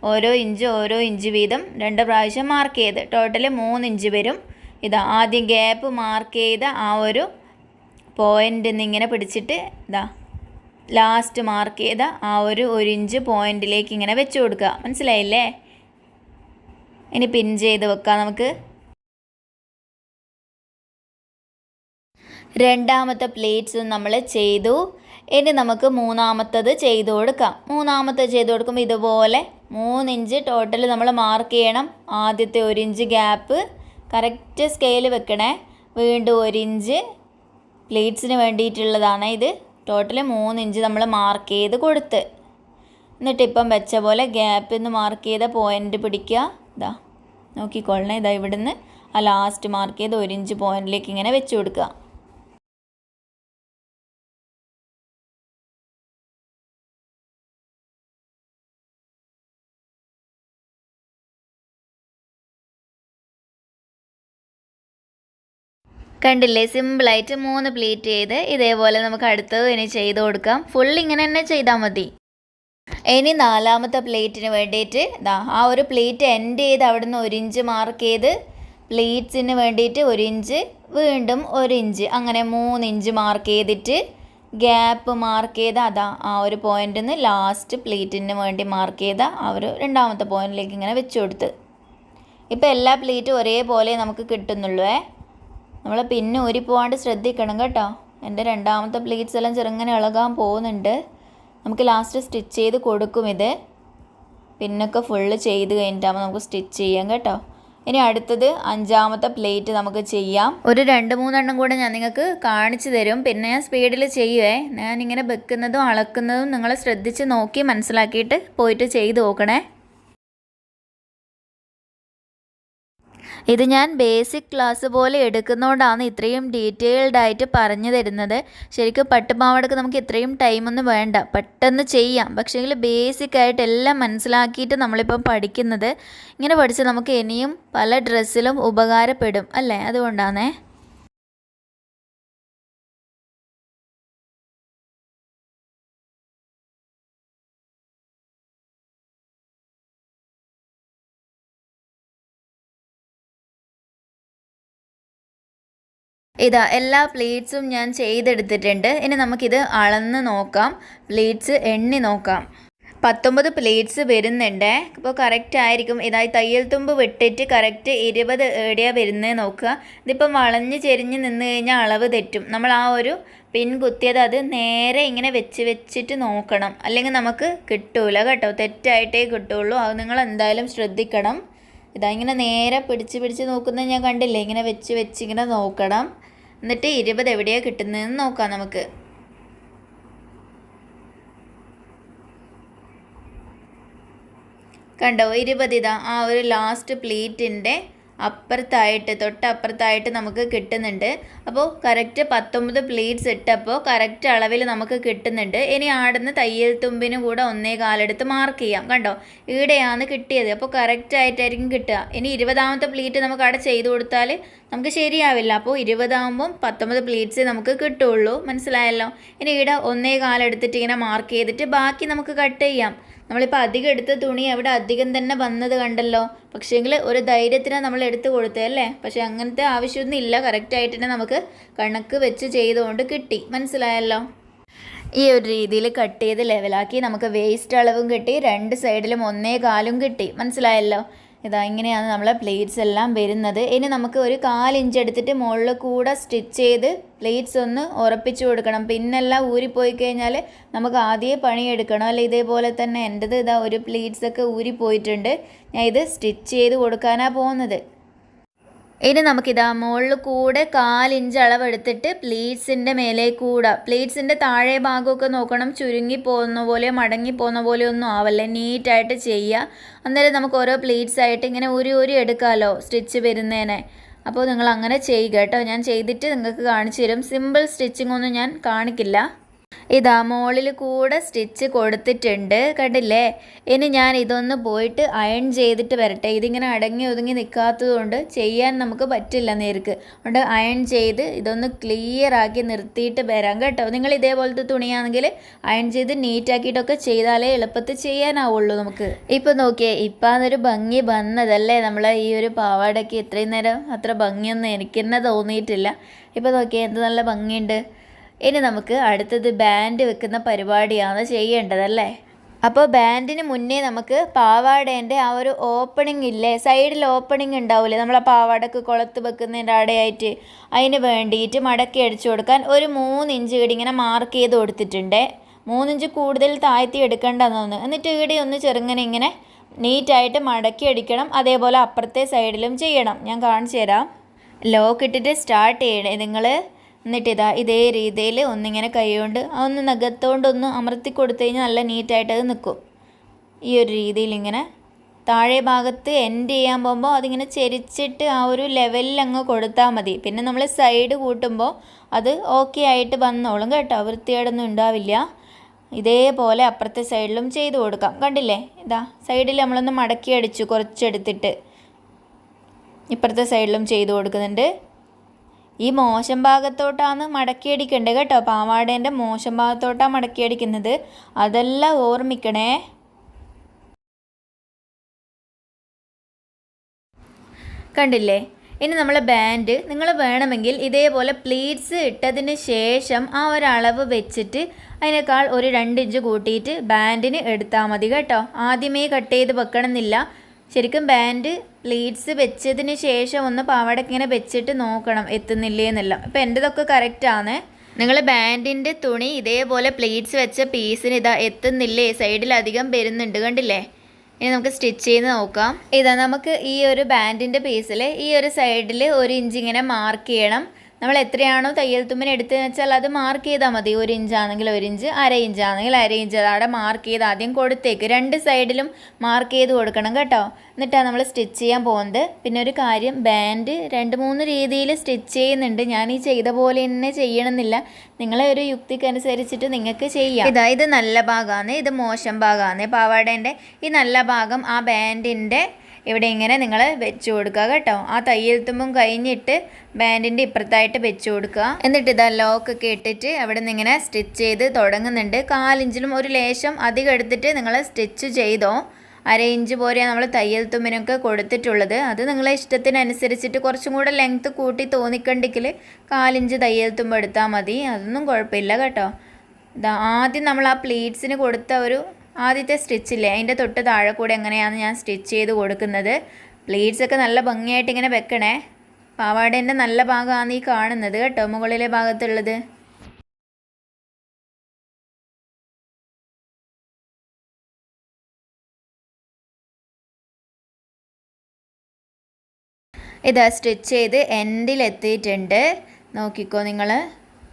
ഓരോ ഇഞ്ച് ഓരോ ഇഞ്ച് വീതം രണ്ട് പ്രാവശ്യം മാർക്ക് ചെയ്ത്. ടോട്ടൽ മൂന്ന് ഇഞ്ച് വരും. ഇതാ ആദ്യം ഗ്യാപ്പ് മാർക്ക് ചെയ്ത ആ ഒരു പോയിന്റ് ഇങ്ങനെ പിടിച്ചിട്ട് ഇതാ ലാസ്റ്റ് മാർക്ക് ചെയ്ത ആ ഒരു ഒരു ഇഞ്ച് പോയിന്റിലേക്ക് ഇങ്ങനെ വെച്ച് കൊടുക്കുക മനസ്സിലായില്ലേ? ഇനി പിൻ ചെയ്ത് വെക്കാം നമുക്ക്. രണ്ടാമത്തെ പ്ലേറ്റ്സ് നമ്മൾ ചെയ്തു. ഇനി നമുക്ക് മൂന്നാമത്തത് ചെയ്ത് കൊടുക്കാം. മൂന്നാമത്തെ ചെയ്ത് കൊടുക്കുമ്പോൾ ഇതുപോലെ മൂന്ന് ഇഞ്ച് ടോട്ടൽ നമ്മൾ മാർക്ക് ചെയ്യണം. ആദ്യത്തെ ഒരു ഇഞ്ച് ഗ്യാപ്പ് കറക്റ്റ് സ്കെയിൽ വെക്കണേ. വീണ്ടും ഒരു ഇഞ്ച് പ്ലേറ്റ്സിന് വേണ്ടിയിട്ടുള്ളതാണ് ഇത്. ടോട്ടൽ മൂന്ന് ഇഞ്ച് നമ്മൾ മാർക്ക് ചെയ്ത് കൊടുത്ത്. എന്നിട്ട് ഇപ്പം വെച്ച പോലെ ഗ്യാപ്പിൽ നിന്ന് മാർക്ക് ചെയ്ത പോയിന്റ് പിടിക്കുക. ഇതാ നോക്കിക്കൊള്ളണേ. ഇതാ ഇവിടുന്ന് ആ ലാസ്റ്റ് മാർക്ക് ചെയ്ത് ഒരു ഇഞ്ച് പോയിന്റിലേക്ക് ഇങ്ങനെ വെച്ച് കൊടുക്കുക. കണ്ടില്ലേ? സിമ്പിളായിട്ട് മൂന്ന് പ്ലേറ്റ് ചെയ്ത് ഇതേപോലെ നമുക്ക് അടുത്തത് ഇനി ചെയ്ത് കൊടുക്കാം. ഫുൾ ഇങ്ങനെ തന്നെ ചെയ്താൽ മതി. ഇനി നാലാമത്തെ പ്ലേറ്റിന് വേണ്ടിയിട്ട് ഇതാ ആ ഒരു പ്ലേറ്റ് എൻഡ് ചെയ്ത് അവിടുന്ന് ഒരു ഇഞ്ച് മാർക്ക് ചെയ്ത് പ്ലേറ്റ്സിന് വേണ്ടിയിട്ട് ഒരു ഇഞ്ച് വീണ്ടും ഒരു ഇഞ്ച് അങ്ങനെ മൂന്ന് ഇഞ്ച് മാർക്ക് ചെയ്തിട്ട് ഗ്യാപ്പ് മാർക്ക് ചെയ്ത അതാ ആ ഒരു പോയിന്റിൽ നിന്ന് ലാസ്റ്റ് പ്ലേറ്റിന് വേണ്ടി മാർക്ക് ചെയ്ത ആ ഒരു രണ്ടാമത്തെ പോയിന്റിലേക്ക് ഇങ്ങനെ വെച്ചു കൊടുത്ത്. ഇപ്പോൾ എല്ലാ പ്ലേറ്റും ഒരേപോലെ നമുക്ക് കിട്ടുന്നുള്ളൂ നമ്മൾ പിന്നെ ഊരി പോകാണ്ട് ശ്രദ്ധിക്കണം കേട്ടോ. എന്റെ രണ്ടാമത്തെ പ്ലേറ്റ്സ് എല്ലാം ചെറുങ്ങനെ ഇളകാൻ പോകുന്നുണ്ട്. നമുക്ക് ലാസ്റ്റ് സ്റ്റിച്ച് ചെയ്ത് കൊടുക്കും ഇത്. പിന്നൊക്കെ ഫുള്ള് ചെയ്ത് കഴിഞ്ഞിട്ടാകുമ്പോൾ നമുക്ക് സ്റ്റിച്ച് ചെയ്യാം കേട്ടോ. ഇനി അടുത്തത് അഞ്ചാമത്തെ പ്ലേറ്റ് നമുക്ക് ചെയ്യാം. ഒരു രണ്ട് മൂന്നെണ്ണം കൂടെ ഞാൻ നിങ്ങൾക്ക് കാണിച്ചു തരും. പിന്നെ ഞാൻ സ്പീഡിൽ ചെയ്യുവേ. ഞാൻ ഇങ്ങനെ വെക്കുന്നതും അളക്കുന്നതും നിങ്ങൾ ശ്രദ്ധിച്ച് നോക്കി മനസ്സിലാക്കിയിട്ട് പോയിട്ട് ചെയ്ത് നോക്കണേ. ഇത് ഞാൻ ബേസിക് ക്ലാസ് പോലെ എടുക്കുന്നതുകൊണ്ടാണ് ഇത്രയും ഡീറ്റെയിൽഡ് ആയിട്ട് പറഞ്ഞു തരുന്നത്. ശരിക്കും പട്ടുപാവാടക്ക് നമുക്ക് ഇത്രയും ടൈമൊന്നും വേണ്ട. പെട്ടെന്ന് ചെയ്യാം. പക്ഷേങ്കിൽ ബേസിക് ആയിട്ട് എല്ലാം മനസ്സിലാക്കിയിട്ട് നമ്മളിപ്പം പഠിക്കുന്നത്. ഇങ്ങനെ പഠിച്ച് നമുക്ക് ഇനിയും പല ഡ്രസ്സിലും ഉപകാരപ്പെടും. അല്ലേ? അതുകൊണ്ടാണേ. ഇതാ എല്ലാ പ്ലേറ്റ്സും ഞാൻ ചെയ്തെടുത്തിട്ടുണ്ട്. ഇനി നമുക്കിത് അളന്ന് നോക്കാം. പ്ലേറ്റ്സ് എണ്ണി നോക്കാം. പത്തൊമ്പത് പ്ലേറ്റ്സ് വരുന്നുണ്ട്. അപ്പോൾ കറക്റ്റ് ആയിരിക്കും. ഇതായി തയ്യൽ തുമ്പ് വിട്ടിട്ട് കറക്റ്റ് ഇരുപത് എവിടെയാണ് വരുന്നത് നോക്കുക. ഇതിപ്പം വളഞ്ഞ് ചെരിഞ്ഞ് നിന്ന് കഴിഞ്ഞാൽ അളവ് തെറ്റും. നമ്മൾ ആ ഒരു പിൻ കുത്തിയത് അത് നേരെ ഇങ്ങനെ വെച്ച് വെച്ചിട്ട് നോക്കണം. അല്ലെങ്കിൽ നമുക്ക് കിട്ടൂല കേട്ടോ. തെറ്റായിട്ടേ കിട്ടുള്ളൂ. അത് നിങ്ങൾ എന്തായാലും ശ്രദ്ധിക്കണം. ഇതാ ഇങ്ങനെ നേരെ പിടിച്ച് പിടിച്ച് നോക്കുന്നത് ഞാൻ കണ്ടില്ലേ? ഇങ്ങനെ വെച്ച് വെച്ച് ഇങ്ങനെ നോക്കണം. എന്നിട്ട് ഇരുപത് എവിടെയാണ് കിട്ടുന്നതെന്ന് നോക്കാം നമുക്ക്. കണ്ടോ ഇരുപത് ഇതാ ആ ഒരു ലാസ്റ്റ് പ്ലേറ്റിന്റെ അപ്പുറത്തായിട്ട് തൊട്ടപ്പുറത്തായിട്ട് നമുക്ക് കിട്ടുന്നുണ്ട്. അപ്പോൾ കറക്റ്റ് പത്തൊമ്പത് പ്ലീറ്റ്സ് ഇട്ടപ്പോൾ കറക്റ്റ് അളവിൽ നമുക്ക് കിട്ടുന്നുണ്ട്. ഇനി ആടുന്ന തയ്യൽ തുമ്പിന് കൂടെ ഒന്നേ കാലെടുത്ത് മാർക്ക് ചെയ്യാം. കണ്ടോ? ഈടെയാണ് കിട്ടിയത്. അപ്പോൾ കറക്റ്റ് ആയിട്ടായിരിക്കും കിട്ടുക. ഇനി ഇരുപതാമത്തെ പ്ലീറ്റ് നമുക്ക് അവിടെ ചെയ്ത് കൊടുത്താൽ നമുക്ക് ശരിയാവില്ല. അപ്പോൾ ഇരുപതാകുമ്പം പത്തൊമ്പത് പ്ലീറ്റ്സ് നമുക്ക് കിട്ടുള്ളൂ. മനസ്സിലായല്ലോ? ഇനി ഇവിടെ ഒന്നേ കാലെടുത്തിട്ട് ഇങ്ങനെ മാർക്ക് ചെയ്തിട്ട് ബാക്കി നമുക്ക് കട്ട് ചെയ്യാം. നമ്മളിപ്പോൾ അധികം എടുത്ത തുണി അവിടെ അധികം തന്നെ വന്നത് കണ്ടല്ലോ. പക്ഷേങ്കിൽ ഒരു ധൈര്യത്തിന് നമ്മൾ എടുത്ത് കൊടുത്തേ അല്ലേ? പക്ഷേ അങ്ങനത്തെ ആവശ്യമൊന്നും ഇല്ല. കറക്റ്റായിട്ട് തന്നെ നമുക്ക് കണക്ക് വെച്ച് ചെയ്തുകൊണ്ട് കിട്ടി. മനസ്സിലായല്ലോ? ഈ ഒരു രീതിയിൽ കട്ട് ചെയ്ത് ലെവലാക്കി നമുക്ക് വേസ്റ്റ് അളവും കിട്ടി. രണ്ട് സൈഡിലും ഒന്നേ കാലും കിട്ടി. മനസ്സിലായല്ലോ? ഇതാ ഇങ്ങനെയാണ് നമ്മളെ പ്ലേറ്റ്സ് എല്ലാം വരുന്നത്. ഇനി നമുക്ക് ഒരു കാലിഞ്ച് എടുത്തിട്ട് മുകളിൽ കൂടെ സ്റ്റിച്ച് ചെയ്ത് പ്ലേറ്റ്സ് ഒന്ന് ഉറപ്പിച്ചു കൊടുക്കണം. പിന്നെല്ലാം ഊരിപ്പോയി കഴിഞ്ഞാൽ നമുക്ക് ആദ്യമേ പണിയെടുക്കണം. അല്ലെ? ഇതേപോലെ തന്നെ എന്റെത് ഇതാ ഒരു പ്ലേറ്റ്സൊക്കെ ഊരിപ്പോയിട്ടുണ്ട്. ഞാൻ ഇത് സ്റ്റിച്ച് ചെയ്ത് കൊടുക്കാനാണ് പോകുന്നത്. ഇനി നമുക്കിതാ മുകളിൽ കൂടെ കാലിഞ്ച് അളവെടുത്തിട്ട് പ്ലീറ്റ്സിന്റെ മേലെ കൂടെ. പ്ലീറ്റ്സിന്റെ താഴെ ഭാഗമൊക്കെ നോക്കണം. ചുരുങ്ങി പോകുന്ന പോലെയോ മടങ്ങി പോകുന്ന പോലെയോ ഒന്നും ആവല്ലേ. നീറ്റായിട്ട് ചെയ്യുക. അന്നേരം നമുക്ക് ഓരോ പ്ലീറ്റ്സ് ആയിട്ട് ഇങ്ങനെ ഒരു ഒരു എടുക്കാമല്ലോ സ്റ്റിച്ച് വരുന്നേനെ. അപ്പോൾ നിങ്ങൾ അങ്ങനെ ചെയ്യുക കേട്ടോ. ഞാൻ ചെയ്തിട്ട് നിങ്ങൾക്ക് കാണിച്ചു തരും. സിമ്പിൾ സ്റ്റിച്ചിങ് ഒന്നും ഞാൻ കാണിക്കില്ല. ഇതാ മോളിൽ കൂടെ സ്റ്റിച്ച് കൊടുത്തിട്ടുണ്ട് കണ്ടില്ലേ? ഇനി ഞാൻ ഇതൊന്ന് പോയിട്ട് അയൺ ചെയ്തിട്ട് വരട്ടെ. ഇതിങ്ങനെ അടങ്ങി ഒതുങ്ങി നിൽക്കാത്തത് കൊണ്ട് ചെയ്യാൻ നമുക്ക് പറ്റില്ല നേർക്ക്. അതുകൊണ്ട് അയൺ ചെയ്ത് ഇതൊന്ന് ക്ലിയർ ആക്കി നിർത്തിയിട്ട് വരാം കേട്ടോ. നിങ്ങൾ ഇതേപോലത്തെ തുണിയാണെങ്കിൽ അയൺ ചെയ്ത് നീറ്റാക്കിയിട്ടൊക്കെ ചെയ്താലേ എളുപ്പത്തിൽ ചെയ്യാനാവുള്ളൂ നമുക്ക്. ഇപ്പോൾ നോക്കിയേ ഇപ്പം അതൊരു ഭംഗി വന്നതല്ലേ? നമ്മൾ ഈ ഒരു പാവാടയ്ക്ക് ഇത്രയും നേരം അത്ര ഭംഗിയൊന്നും എനിക്ക് തന്നെ തോന്നിയിട്ടില്ല. ഇപ്പോൾ നോക്കിയേ എന്ത് നല്ല ഭംഗിയുണ്ട്. ഇനി നമുക്ക് അടുത്തത് ബാൻഡ് വെക്കുന്ന പരിപാടിയാണ് ചെയ്യേണ്ടതല്ലേ? അപ്പോൾ ബാൻഡിന് മുന്നേ നമുക്ക് പാവാടേന്റെ ആ ഒരു ഓപ്പണിംഗ് ഇല്ലേ? സൈഡിൽ ഓപ്പണിംഗ് ഉണ്ടാവില്ലേ നമ്മളെ പാവാടക്ക് കുളത്ത് വെക്കുന്നതിന്റെ അടയായിട്ട് അതിന് വേണ്ടിയിട്ട് മടക്കി അടിച്ചു കൊടുക്കാൻ ഒരു മൂന്ന് ഇഞ്ച് ഇവിടെ ഇങ്ങനെ മാർക്ക് ചെയ്ത് കൊടുത്തിട്ടുണ്ട്. മൂന്നിഞ്ച് കൂടുതൽ താഴ്ത്തി എടുക്കേണ്ടെന്ന് തോന്നുന്നു. എന്നിട്ട് ഇടി ഒന്ന് ചെറുങ്ങനെ ഇങ്ങനെ നീറ്റായിട്ട് മടക്കി അടിക്കണം. അതേപോലെ അപ്പുറത്തെ സൈഡിലും ചെയ്യണം. ഞാൻ കാണിച്ചു തരാം. ലോക്ക് ഇട്ടിട്ട് സ്റ്റാർട്ട് ചെയ്യണേ. നിങ്ങൾ എന്നിട്ട് ഇതാ ഇതേ രീതിയിൽ ഒന്നിങ്ങനെ കൈകൊണ്ട് ഒന്ന് നഖത്തോണ്ടൊന്ന് അമർത്തി കൊടുത്തു കഴിഞ്ഞാൽ നല്ല നീറ്റായിട്ട് അത് നിൽക്കും ഈ ഒരു രീതിയിൽ ഇങ്ങനെ താഴെ ഭാഗത്ത് എൻഡ് ചെയ്യാൻ പോകുമ്പോൾ അതിങ്ങനെ ചെരിച്ചിട്ട് ആ ഒരു ലെവലിൽ അങ്ങ് കൊടുത്താൽ മതി. പിന്നെ നമ്മൾ സൈഡ് കൂട്ടുമ്പോൾ അത് ഓക്കെ ആയിട്ട് വന്നോളും കേട്ടോ. വൃത്തികേടൊന്നും ഉണ്ടാവില്ല. ഇതേപോലെ അപ്പുറത്തെ സൈഡിലും ചെയ്ത് കൊടുക്കാം. കണ്ടില്ലേ? ഇതാ സൈഡിൽ നമ്മളൊന്ന് മടക്കി അടിച്ചു കുറച്ചെടുത്തിട്ട്. ഇപ്പുറത്തെ സൈഡിലും ചെയ്ത് കൊടുക്കുന്നുണ്ട്. ഈ മോശം ഭാഗത്തോട്ടാണ് മടക്കിയടിക്കേണ്ടത് കേട്ടോ. പാവാടേന്റെ മോശം ഭാഗത്തോട്ടാണ് മടക്കിയടിക്കുന്നത്. അതെല്ലാം ഓർമ്മിക്കണേ. കണ്ടില്ലേ? ഇനി നമ്മൾ ബാൻഡ് നിങ്ങൾ വേണമെങ്കിൽ ഇതേപോലെ പ്ലീറ്റ്സ് ഇട്ടതിന് ശേഷം ആ ഒരളവ് വെച്ചിട്ട് അതിനേക്കാൾ ഒരു രണ്ട് ഇഞ്ച് കൂട്ടിയിട്ട് ബാൻഡിന് എടുത്താൽ മതി കേട്ടോ. ആദ്യമേ കട്ട് ചെയ്ത് വെക്കണമെന്നില്ല. ശരിക്കും ബാൻഡ് പ്ലീറ്റ്സ് വെച്ചതിന് ശേഷം ഒന്ന് പാവാടയ്ക്ക് ഇങ്ങനെ വെച്ചിട്ട് നോക്കണം എത്തുന്നില്ലേ എന്നെല്ലാം. ഇപ്പം എന്റെതൊക്കെ കറക്റ്റാണ് നിങ്ങൾ ബാൻഡിന്റെ തുണി ഇതേപോലെ പ്ലീറ്റ്സ് വെച്ച പീസിന് ഇതാ എത്തുന്നില്ലേ? സൈഡിലധികം വരുന്നുണ്ട് കണ്ടില്ലേ? ഇനി നമുക്ക് സ്റ്റിച്ച് ചെയ്ത് നോക്കാം. ഇതാ നമുക്ക് ഈ ഒരു ബാൻഡിന്റെ പീസിൽ ഈ ഒരു സൈഡിൽ ഒരു ഇഞ്ച് ഇങ്ങനെ മാർക്ക് ചെയ്യണം. നമ്മൾ എത്രയാണോ തയ്യൽ തുമ്പിന് എടുത്തതെന്ന് വെച്ചാൽ അത് മാർക്ക് ചെയ്താൽ മതി. ഒരു ഇഞ്ചാണെങ്കിൽ ഒരു ഇഞ്ച് അര ഇഞ്ചാണെങ്കിൽ അര ഇഞ്ച് അവിടെ മാർക്ക് ചെയ്ത് ആദ്യം കൊടുത്തേക്ക്. രണ്ട് സൈഡിലും മാർക്ക് ചെയ്ത് കൊടുക്കണം കേട്ടോ. എന്നിട്ടാണ് നമ്മൾ സ്റ്റിച്ച് ചെയ്യാൻ പോകുന്നത്. പിന്നെ ഒരു കാര്യം ബാൻഡ് രണ്ട് മൂന്ന് രീതിയിൽ സ്റ്റിച്ച് ചെയ്യുന്നുണ്ട്. ഞാൻ ഈ ചെയ്ത പോലെ തന്നെ ചെയ്യണമെന്നില്ല. നിങ്ങളെ ഒരു യുക്തിക്കനുസരിച്ചിട്ട് നിങ്ങൾക്ക് ചെയ്യാം. ഇതാ ഇത് നല്ല ഭാഗമാണ്. ഇത് മോശം ഭാഗമാണ്. പാവാടേന്റെ ഈ നല്ല ഭാഗം ആ ബാൻഡിന്റെ ഇവിടെ ഇങ്ങനെ നിങ്ങൾ വെച്ച് കൊടുക്കുക കേട്ടോ. ആ തയ്യൽ തുമ്പും കഴിഞ്ഞിട്ട് ബാൻഡിന്റെ ഇപ്പുറത്തായിട്ട് വെച്ച് കൊടുക്കുക. എന്നിട്ട് ഇതാ ലോക്കൊക്കെ ഇട്ടിട്ട് അവിടെ നിന്ന് ഇങ്ങനെ സ്റ്റിച്ച് ചെയ്ത് തുടങ്ങുന്നുണ്ട്. കാലിഞ്ചിലും ഒരു ലേശം അധികം എടുത്തിട്ട് നിങ്ങൾ സ്റ്റിച്ച് ചെയ്തോ. അര ഇഞ്ച് പോലെയാണ് നമ്മൾ തയ്യൽ തുമ്പിനൊക്കെ കൊടുത്തിട്ടുള്ളത്. അത് നിങ്ങളെ ഇഷ്ടത്തിനനുസരിച്ചിട്ട് കുറച്ചും കൂടെ ലെങ്ത്ത് കൂട്ടി തോന്നിക്കണ്ടെങ്കിൽ കാലിഞ്ച് തയ്യൽ തുമ്പ് എടുത്താൽ മതി. അതൊന്നും കുഴപ്പമില്ല കേട്ടോ. ആദ്യം നമ്മൾ ആ പ്ലീറ്റ്സിന് കൊടുത്ത ഒരു ആദ്യത്തെ സ്റ്റിച്ചില്ലേ? അതിന്റെ തൊട്ട് താഴെ കൂടെ എങ്ങനെയാണ് ഞാൻ സ്റ്റിച്ച് ചെയ്ത് കൊടുക്കുന്നത്? പ്ലീറ്റ്സൊക്കെ നല്ല ഭംഗിയായിട്ട് ഇങ്ങനെ വെക്കണേ. പാവാടേന്റെ നല്ല ഭാഗമാണ് ഈ കാണുന്നത് കേട്ടോ മുകളിലെ ഭാഗത്തുള്ളത്. ഇതാ സ്റ്റിച്ച് ചെയ്ത് എൻഡിലെത്തിയിട്ടുണ്ട് നോക്കിക്കോ നിങ്ങൾ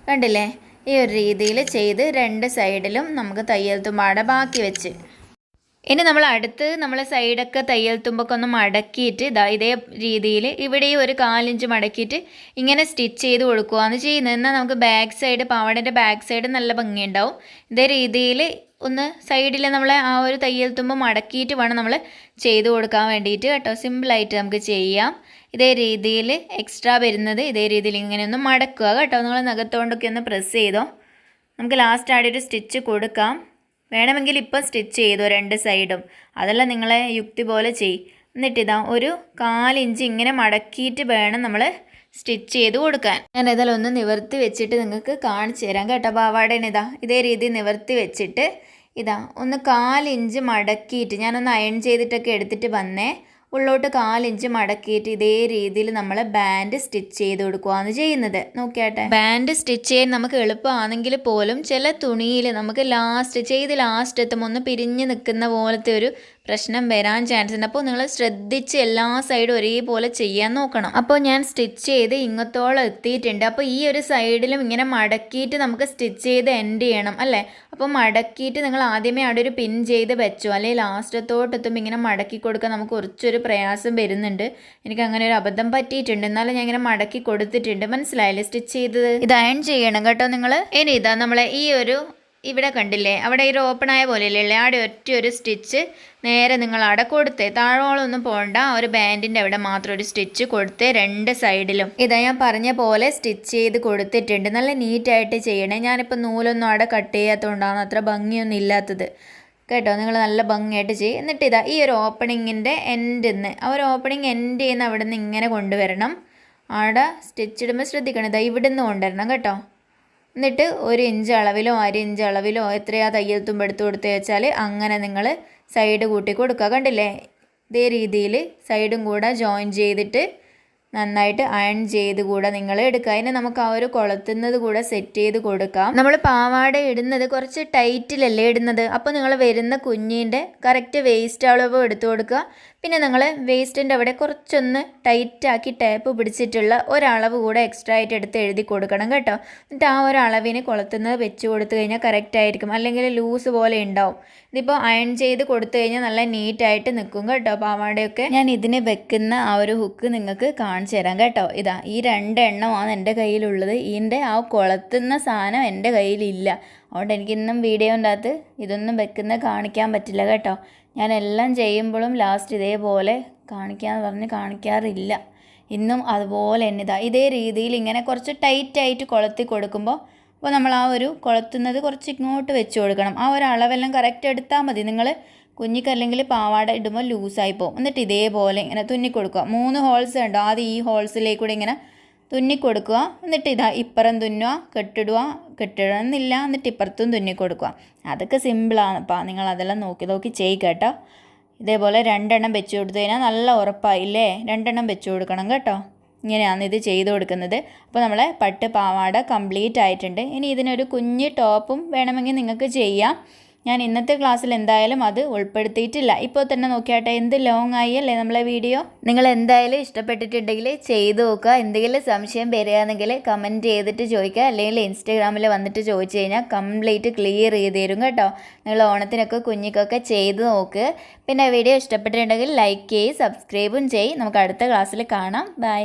കണ്ടില്ലേ? ഈ ഒരു രീതിയിൽ ചെയ്ത് രണ്ട് സൈഡിലും നമുക്ക് തയ്യൽ തുമ്പാട ബാക്കി വെച്ച്. ഇനി നമ്മൾ അടുത്ത് നമ്മൾ സൈഡൊക്കെ തയ്യൽ തുമ്പൊക്കെ ഒന്ന് മടക്കിയിട്ട് ഇതാ ഇതേ രീതിയിൽ ഇവിടെ ഒരു കാലിഞ്ച് മടക്കിയിട്ട് ഇങ്ങനെ സ്റ്റിച്ച് ചെയ്ത് കൊടുക്കുകയാണ് ചെയ്യുന്നത്. എന്നാൽ നമുക്ക് ബാക്ക് സൈഡ് പാവാടേന്റെ ബാക്ക് സൈഡ് നല്ല ഭംഗിയുണ്ടാവും. ഇതേ രീതിയിൽ ഒന്ന് സൈഡിൽ നമ്മൾ ആ ഒരു തയ്യൽ തുമ്പ് മടക്കിയിട്ട് വേണം നമ്മൾ ചെയ്ത് കൊടുക്കാൻ വേണ്ടിയിട്ട് കേട്ടോ. സിമ്പിളായിട്ട് നമുക്ക് ചെയ്യാം. ഇതേ രീതിയിൽ എക്സ്ട്രാ വരുന്നത് ഇതേ രീതിയിൽ ഇങ്ങനെ ഒന്ന് മടക്കുക കേട്ടോ. നിങ്ങൾ നഖത്തോണ്ടൊക്കെ ഒന്ന് പ്രസ് ചെയ്തോ. നമുക്ക് ലാസ്റ്റ് ആടെ ഒരു സ്റ്റിച്ച് കൊടുക്കാം. വേണമെങ്കിൽ ഇപ്പം സ്റ്റിച്ച് ചെയ്തോ രണ്ട് സൈഡും അതല്ല നിങ്ങളെ യുക്തി പോലെ ചെയ്. എന്നിട്ടിതാ ഒരു കാലിഞ്ച് ഇങ്ങനെ മടക്കിയിട്ട് വേണം നമ്മൾ സ്റ്റിച്ച് ചെയ്ത് കൊടുക്കാൻ. ഞാൻ ഇതിൽ ഒന്ന് നിവർത്തി വെച്ചിട്ട് നിങ്ങൾക്ക് കാണിച്ചു തരാം കേട്ടോ പാവാടേനെ ഇതാ ഇതേ രീതി നിവർത്തി വെച്ചിട്ട് ഇതാ ഒന്ന് കാലിഞ്ച് മടക്കിയിട്ട് ഞാനൊന്ന് അയൺ ചെയ്തിട്ടൊക്കെ എടുത്തിട്ട് വന്നേ. ഉള്ളോട്ട് കാലിഞ്ച് മടക്കിയിട്ട് ഇതേ രീതിയിൽ നമ്മൾ ബാൻഡ് സ്റ്റിച്ച് ചെയ്ത് കൊടുക്കുകയാണ് ചെയ്യുന്നത്. നോക്കിയാട്ടെ. ബാൻഡ് സ്റ്റിച്ച് ചെയ്യാൻ നമുക്ക് എളുപ്പമാണെങ്കിൽ പോലും ചില തുണിയിൽ നമുക്ക് ലാസ്റ്റ് ചെയ്ത് ലാസ്റ്റ് എത്തുമ്പോൾ ഒന്ന് പിരിഞ്ഞ് നിൽക്കുന്ന പോലത്തെ ഒരു പ്രശ്നം വരാൻ ചാൻസ് ഉണ്ട്. അപ്പോൾ നിങ്ങൾ ശ്രദ്ധിച്ച് എല്ലാ സൈഡും ഒരേപോലെ ചെയ്യാൻ നോക്കണം. അപ്പോൾ ഞാൻ സ്റ്റിച്ച് ചെയ്ത് ഇങ്ങത്തോളം എത്തിയിട്ടുണ്ട്. അപ്പോൾ ഈ ഒരു സൈഡിലും ഇങ്ങനെ മടക്കിയിട്ട് നമുക്ക് സ്റ്റിച്ച് ചെയ്ത് എൻഡ് ചെയ്യണം അല്ലേ? അപ്പോൾ മടക്കിയിട്ട് നിങ്ങൾ ആദ്യമേ അവിടെ ഒരു പിൻ ചെയ്ത് വെച്ചു. അല്ലെങ്കിൽ ലാസ്റ്റത്തോട്ട് എത്തുമ്പോൾ ഇങ്ങനെ മടക്കി കൊടുക്കാൻ നമുക്ക് കുറച്ചൊരു പ്രയാസം വരുന്നുണ്ട്. എനിക്ക് അങ്ങനെ ഒരു അബദ്ധം പറ്റിയിട്ടുണ്ട്. എന്നാലും ഞാൻ ഇങ്ങനെ മടക്കി കൊടുത്തിട്ടുണ്ട്. മനസ്സിലായില്ലേ? സ്റ്റിച്ച് ചെയ്തത്. ഇത് അയൺ ചെയ്യണം കേട്ടോ നിങ്ങൾ ഇനി ഇതാ നമ്മളെ ഈ ഒരു ഇവിടെ കണ്ടില്ലേ? അവിടെ ഒരു ഓപ്പൺ ആയ പോലെയല്ലേ അവിടെ ഒറ്റ ഒരു സ്റ്റിച്ച് നേരെ നിങ്ങൾ അവിടെ കൊടുത്തേ. താഴോളൊന്നും പോകണ്ട ഒരു ബാൻഡിന്റെ അവിടെ മാത്രം ഒരു സ്റ്റിച്ച് കൊടുത്ത് രണ്ട് സൈഡിലും ഇതാ ഞാൻ പറഞ്ഞ പോലെ സ്റ്റിച്ച് ചെയ്ത് കൊടുത്തിട്ടുണ്ട്. നല്ല നീറ്റായിട്ട് ചെയ്യണേ. ഞാനിപ്പോൾ നൂലൊന്നും അവിടെ കട്ട് ചെയ്യാത്തതുകൊണ്ടാണ് അത്ര ഭംഗിയൊന്നും ഇല്ലാത്തത്. കേട്ടോ? നിങ്ങൾ നല്ല ഭംഗിയായിട്ട് ചെയ്യും. എന്നിട്ട് ഇതാ ഈ ഒരു ഓപ്പണിങ്ങിന്റെ എൻഡിൽ നിന്ന് ആ ഒരു ഓപ്പണിങ് എൻഡ് ചെയ്യുന്ന അവിടെ നിന്ന് ഇങ്ങനെ കൊണ്ടുവരണം. അവിടെ സ്റ്റിച്ച് ഇടുമ്പോൾ ശ്രദ്ധിക്കണം. ഇതാ ഇവിടെ നിന്ന് കൊണ്ടുവരണം. കേട്ടോ? എന്നിട്ട് ഒരു ഇഞ്ച് അളവിലോ അര ഇഞ്ച് അളവിലോ എത്രയാ തയ്യൽ തുമ്പ് എടുത്ത് കൊടുത്ത് വെച്ചാൽ അങ്ങനെ നിങ്ങൾ സൈഡ് കൂട്ടി കൊടുക്കുക. കണ്ടില്ലേ? ഇതേ രീതിയിൽ സൈഡും കൂടെ ജോയിൻ ചെയ്തിട്ട് നന്നായിട്ട് അയൺ ചെയ്ത് കൂടെ നിങ്ങൾ എടുക്കുക. അതിന് നമുക്ക് ആ ഒരു കൊളത്തുന്നത് കൂടെ സെറ്റ് ചെയ്ത് കൊടുക്കാം. നമ്മൾ പാവാട ഇടുന്നത് കുറച്ച് ടൈറ്റിലല്ലേ ഇടുന്നത്? അപ്പോൾ നിങ്ങൾ വരുന്ന കുഞ്ഞിന്റെ കറക്റ്റ് വേസ്റ്റ് അളവ് എടുത്തു കൊടുക്കുക. പിന്നെ നിങ്ങൾ വേസ്റ്റിന്റെ അവിടെ കുറച്ചൊന്ന് ടൈറ്റാക്കി ടാപ്പ് പിടിച്ചിട്ടുള്ള ഒരളവ് കൂടെ എക്സ്ട്രാ ആയിട്ട് എടുത്ത് എഴുതി കൊടുക്കണം കേട്ടോ. എന്നിട്ട് ആ ഒരളവിന് കുളത്തുനിന്ന് വെച്ച് കൊടുത്തു കഴിഞ്ഞാൽ കറക്റ്റ് ആയിരിക്കും. അല്ലെങ്കിൽ ലൂസ് പോലെ ഉണ്ടാവും. ഇതിപ്പോൾ അയൺ ചെയ്ത് കൊടുത്തു കഴിഞ്ഞാൽ നല്ല നീറ്റായിട്ട് നിൽക്കും കേട്ടോ പാവാടയൊക്കെ. ഞാൻ ഇതിന് വെക്കുന്ന ആ ഒരു ഹുക്ക് നിങ്ങൾക്ക് കാണിച്ചു തരാം കേട്ടോ. ഇതാ ഈ രണ്ട് എണ്ണമാണ് എന്റെ കയ്യിലുള്ളത്. ഇതിന്റെ ആ കൊളത്തുന്ന സാധനം എന്റെ കയ്യിലില്ല. അതുകൊണ്ട് എനിക്കിന്നും വീഡിയോന്റെ അകത്ത് ഇതൊന്നും വെക്കുന്ന കാണിക്കാൻ പറ്റില്ല കേട്ടോ. ഞാൻ എല്ലാം ചെയ്യുമ്പോഴും ലാസ്റ്റ് ഇതേപോലെ കാണിക്കാന്ന് പറഞ്ഞ് കാണിക്കാറില്ല. ഇന്നും അതുപോലെ തന്നെ ഇതാ ഇതേ രീതിയിൽ ഇങ്ങനെ കുറച്ച് ടൈറ്റായിട്ട് കൊളത്തി കൊടുക്കുമ്പോൾ അപ്പോൾ നമ്മൾ ആ ഒരു കൊളത്തുന്നത് കുറച്ച് ഇങ്ങോട്ട് വെച്ച് കൊടുക്കണം. ആ ഒരു അളവെല്ലാം കറക്റ്റ് എടുത്താൽ മതി. നിങ്ങൾ കുഞ്ഞിക്കല്ലെങ്കിൽ പാവാട ഇടുമ്പോൾ ലൂസായി പോകും എന്നിട്ട് ഇതേപോലെ ഇങ്ങനെ തുന്നി കൊടുക്കുക. മൂന്ന് ഹോൾസ് ഉണ്ടോ? ആദ്യം ഈ ഹോൾസിലേക്കൂടെ ഇങ്ങനെ തുന്നി കൊടുക്കുക എന്നിട്ട് ഇതാ ഇപ്പുറം തുന്നുക കെട്ടിടുക കെട്ടിടണമെന്നില്ല. എന്നിട്ട് ഇപ്പുറത്തും തുന്നി കൊടുക്കുക അതൊക്കെ സിമ്പിളാണ്. അപ്പോൾ നിങ്ങൾ അതെല്ലാം നോക്കി നോക്കി ചെയ്യുക കേട്ടോ. ഇതേപോലെ രണ്ടെണ്ണം വെച്ച് കൊടുത്തു കഴിഞ്ഞാൽ നല്ല ഉറപ്പായില്ലേ? രണ്ടെണ്ണം വെച്ച് കൊടുക്കണം കേട്ടോ. ഇങ്ങനെയാണ് ഇത് ചെയ്തു കൊടുക്കുന്നത്. അപ്പോൾ നമ്മളെ പട്ട് പാവാട കംപ്ലീറ്റ് ആയിട്ടുണ്ട് ഇനി ഇതിനൊരു കുഞ്ഞ് ടോപ്പും വേണമെങ്കിൽ നിങ്ങൾക്ക് ചെയ്യാം. ഞാൻ ഇന്നത്തെ ക്ലാസ്സിൽ എന്തായാലും അത് ഉൾപ്പെടുത്തിയിട്ടില്ല. ഇപ്പോൾ തന്നെ നോക്കിയാട്ടെ എന്ത് ലോങ് ആയി അല്ലേ നമ്മളെ വീഡിയോ? നിങ്ങൾ എന്തായാലും ഇഷ്ടപ്പെട്ടിട്ടുണ്ടെങ്കിൽ ചെയ്തു നോക്കുക. എന്തെങ്കിലും സംശയം വരികയാണെങ്കിൽ കമന്റ് ചെയ്തിട്ട് ചോദിക്കുക. അല്ലെങ്കിൽ ഇൻസ്റ്റാഗ്രാമിൽ വന്നിട്ട് ചോദിച്ചു കഴിഞ്ഞാൽ കംപ്ലീറ്റ് ക്ലിയർ ചെയ്ത് തരും കേട്ടോ. നിങ്ങൾ ഓണത്തിനൊക്കെ കുഞ്ഞിക്കൊക്കെ ചെയ്ത് നോക്ക്. പിന്നെ വീഡിയോ ഇഷ്ടപ്പെട്ടിട്ടുണ്ടെങ്കിൽ ലൈക്ക് ചെയ്യും സബ്സ്ക്രൈബും ചെയ്യും. നമുക്ക് അടുത്ത ക്ലാസ്സിൽ കാണാം. ബൈ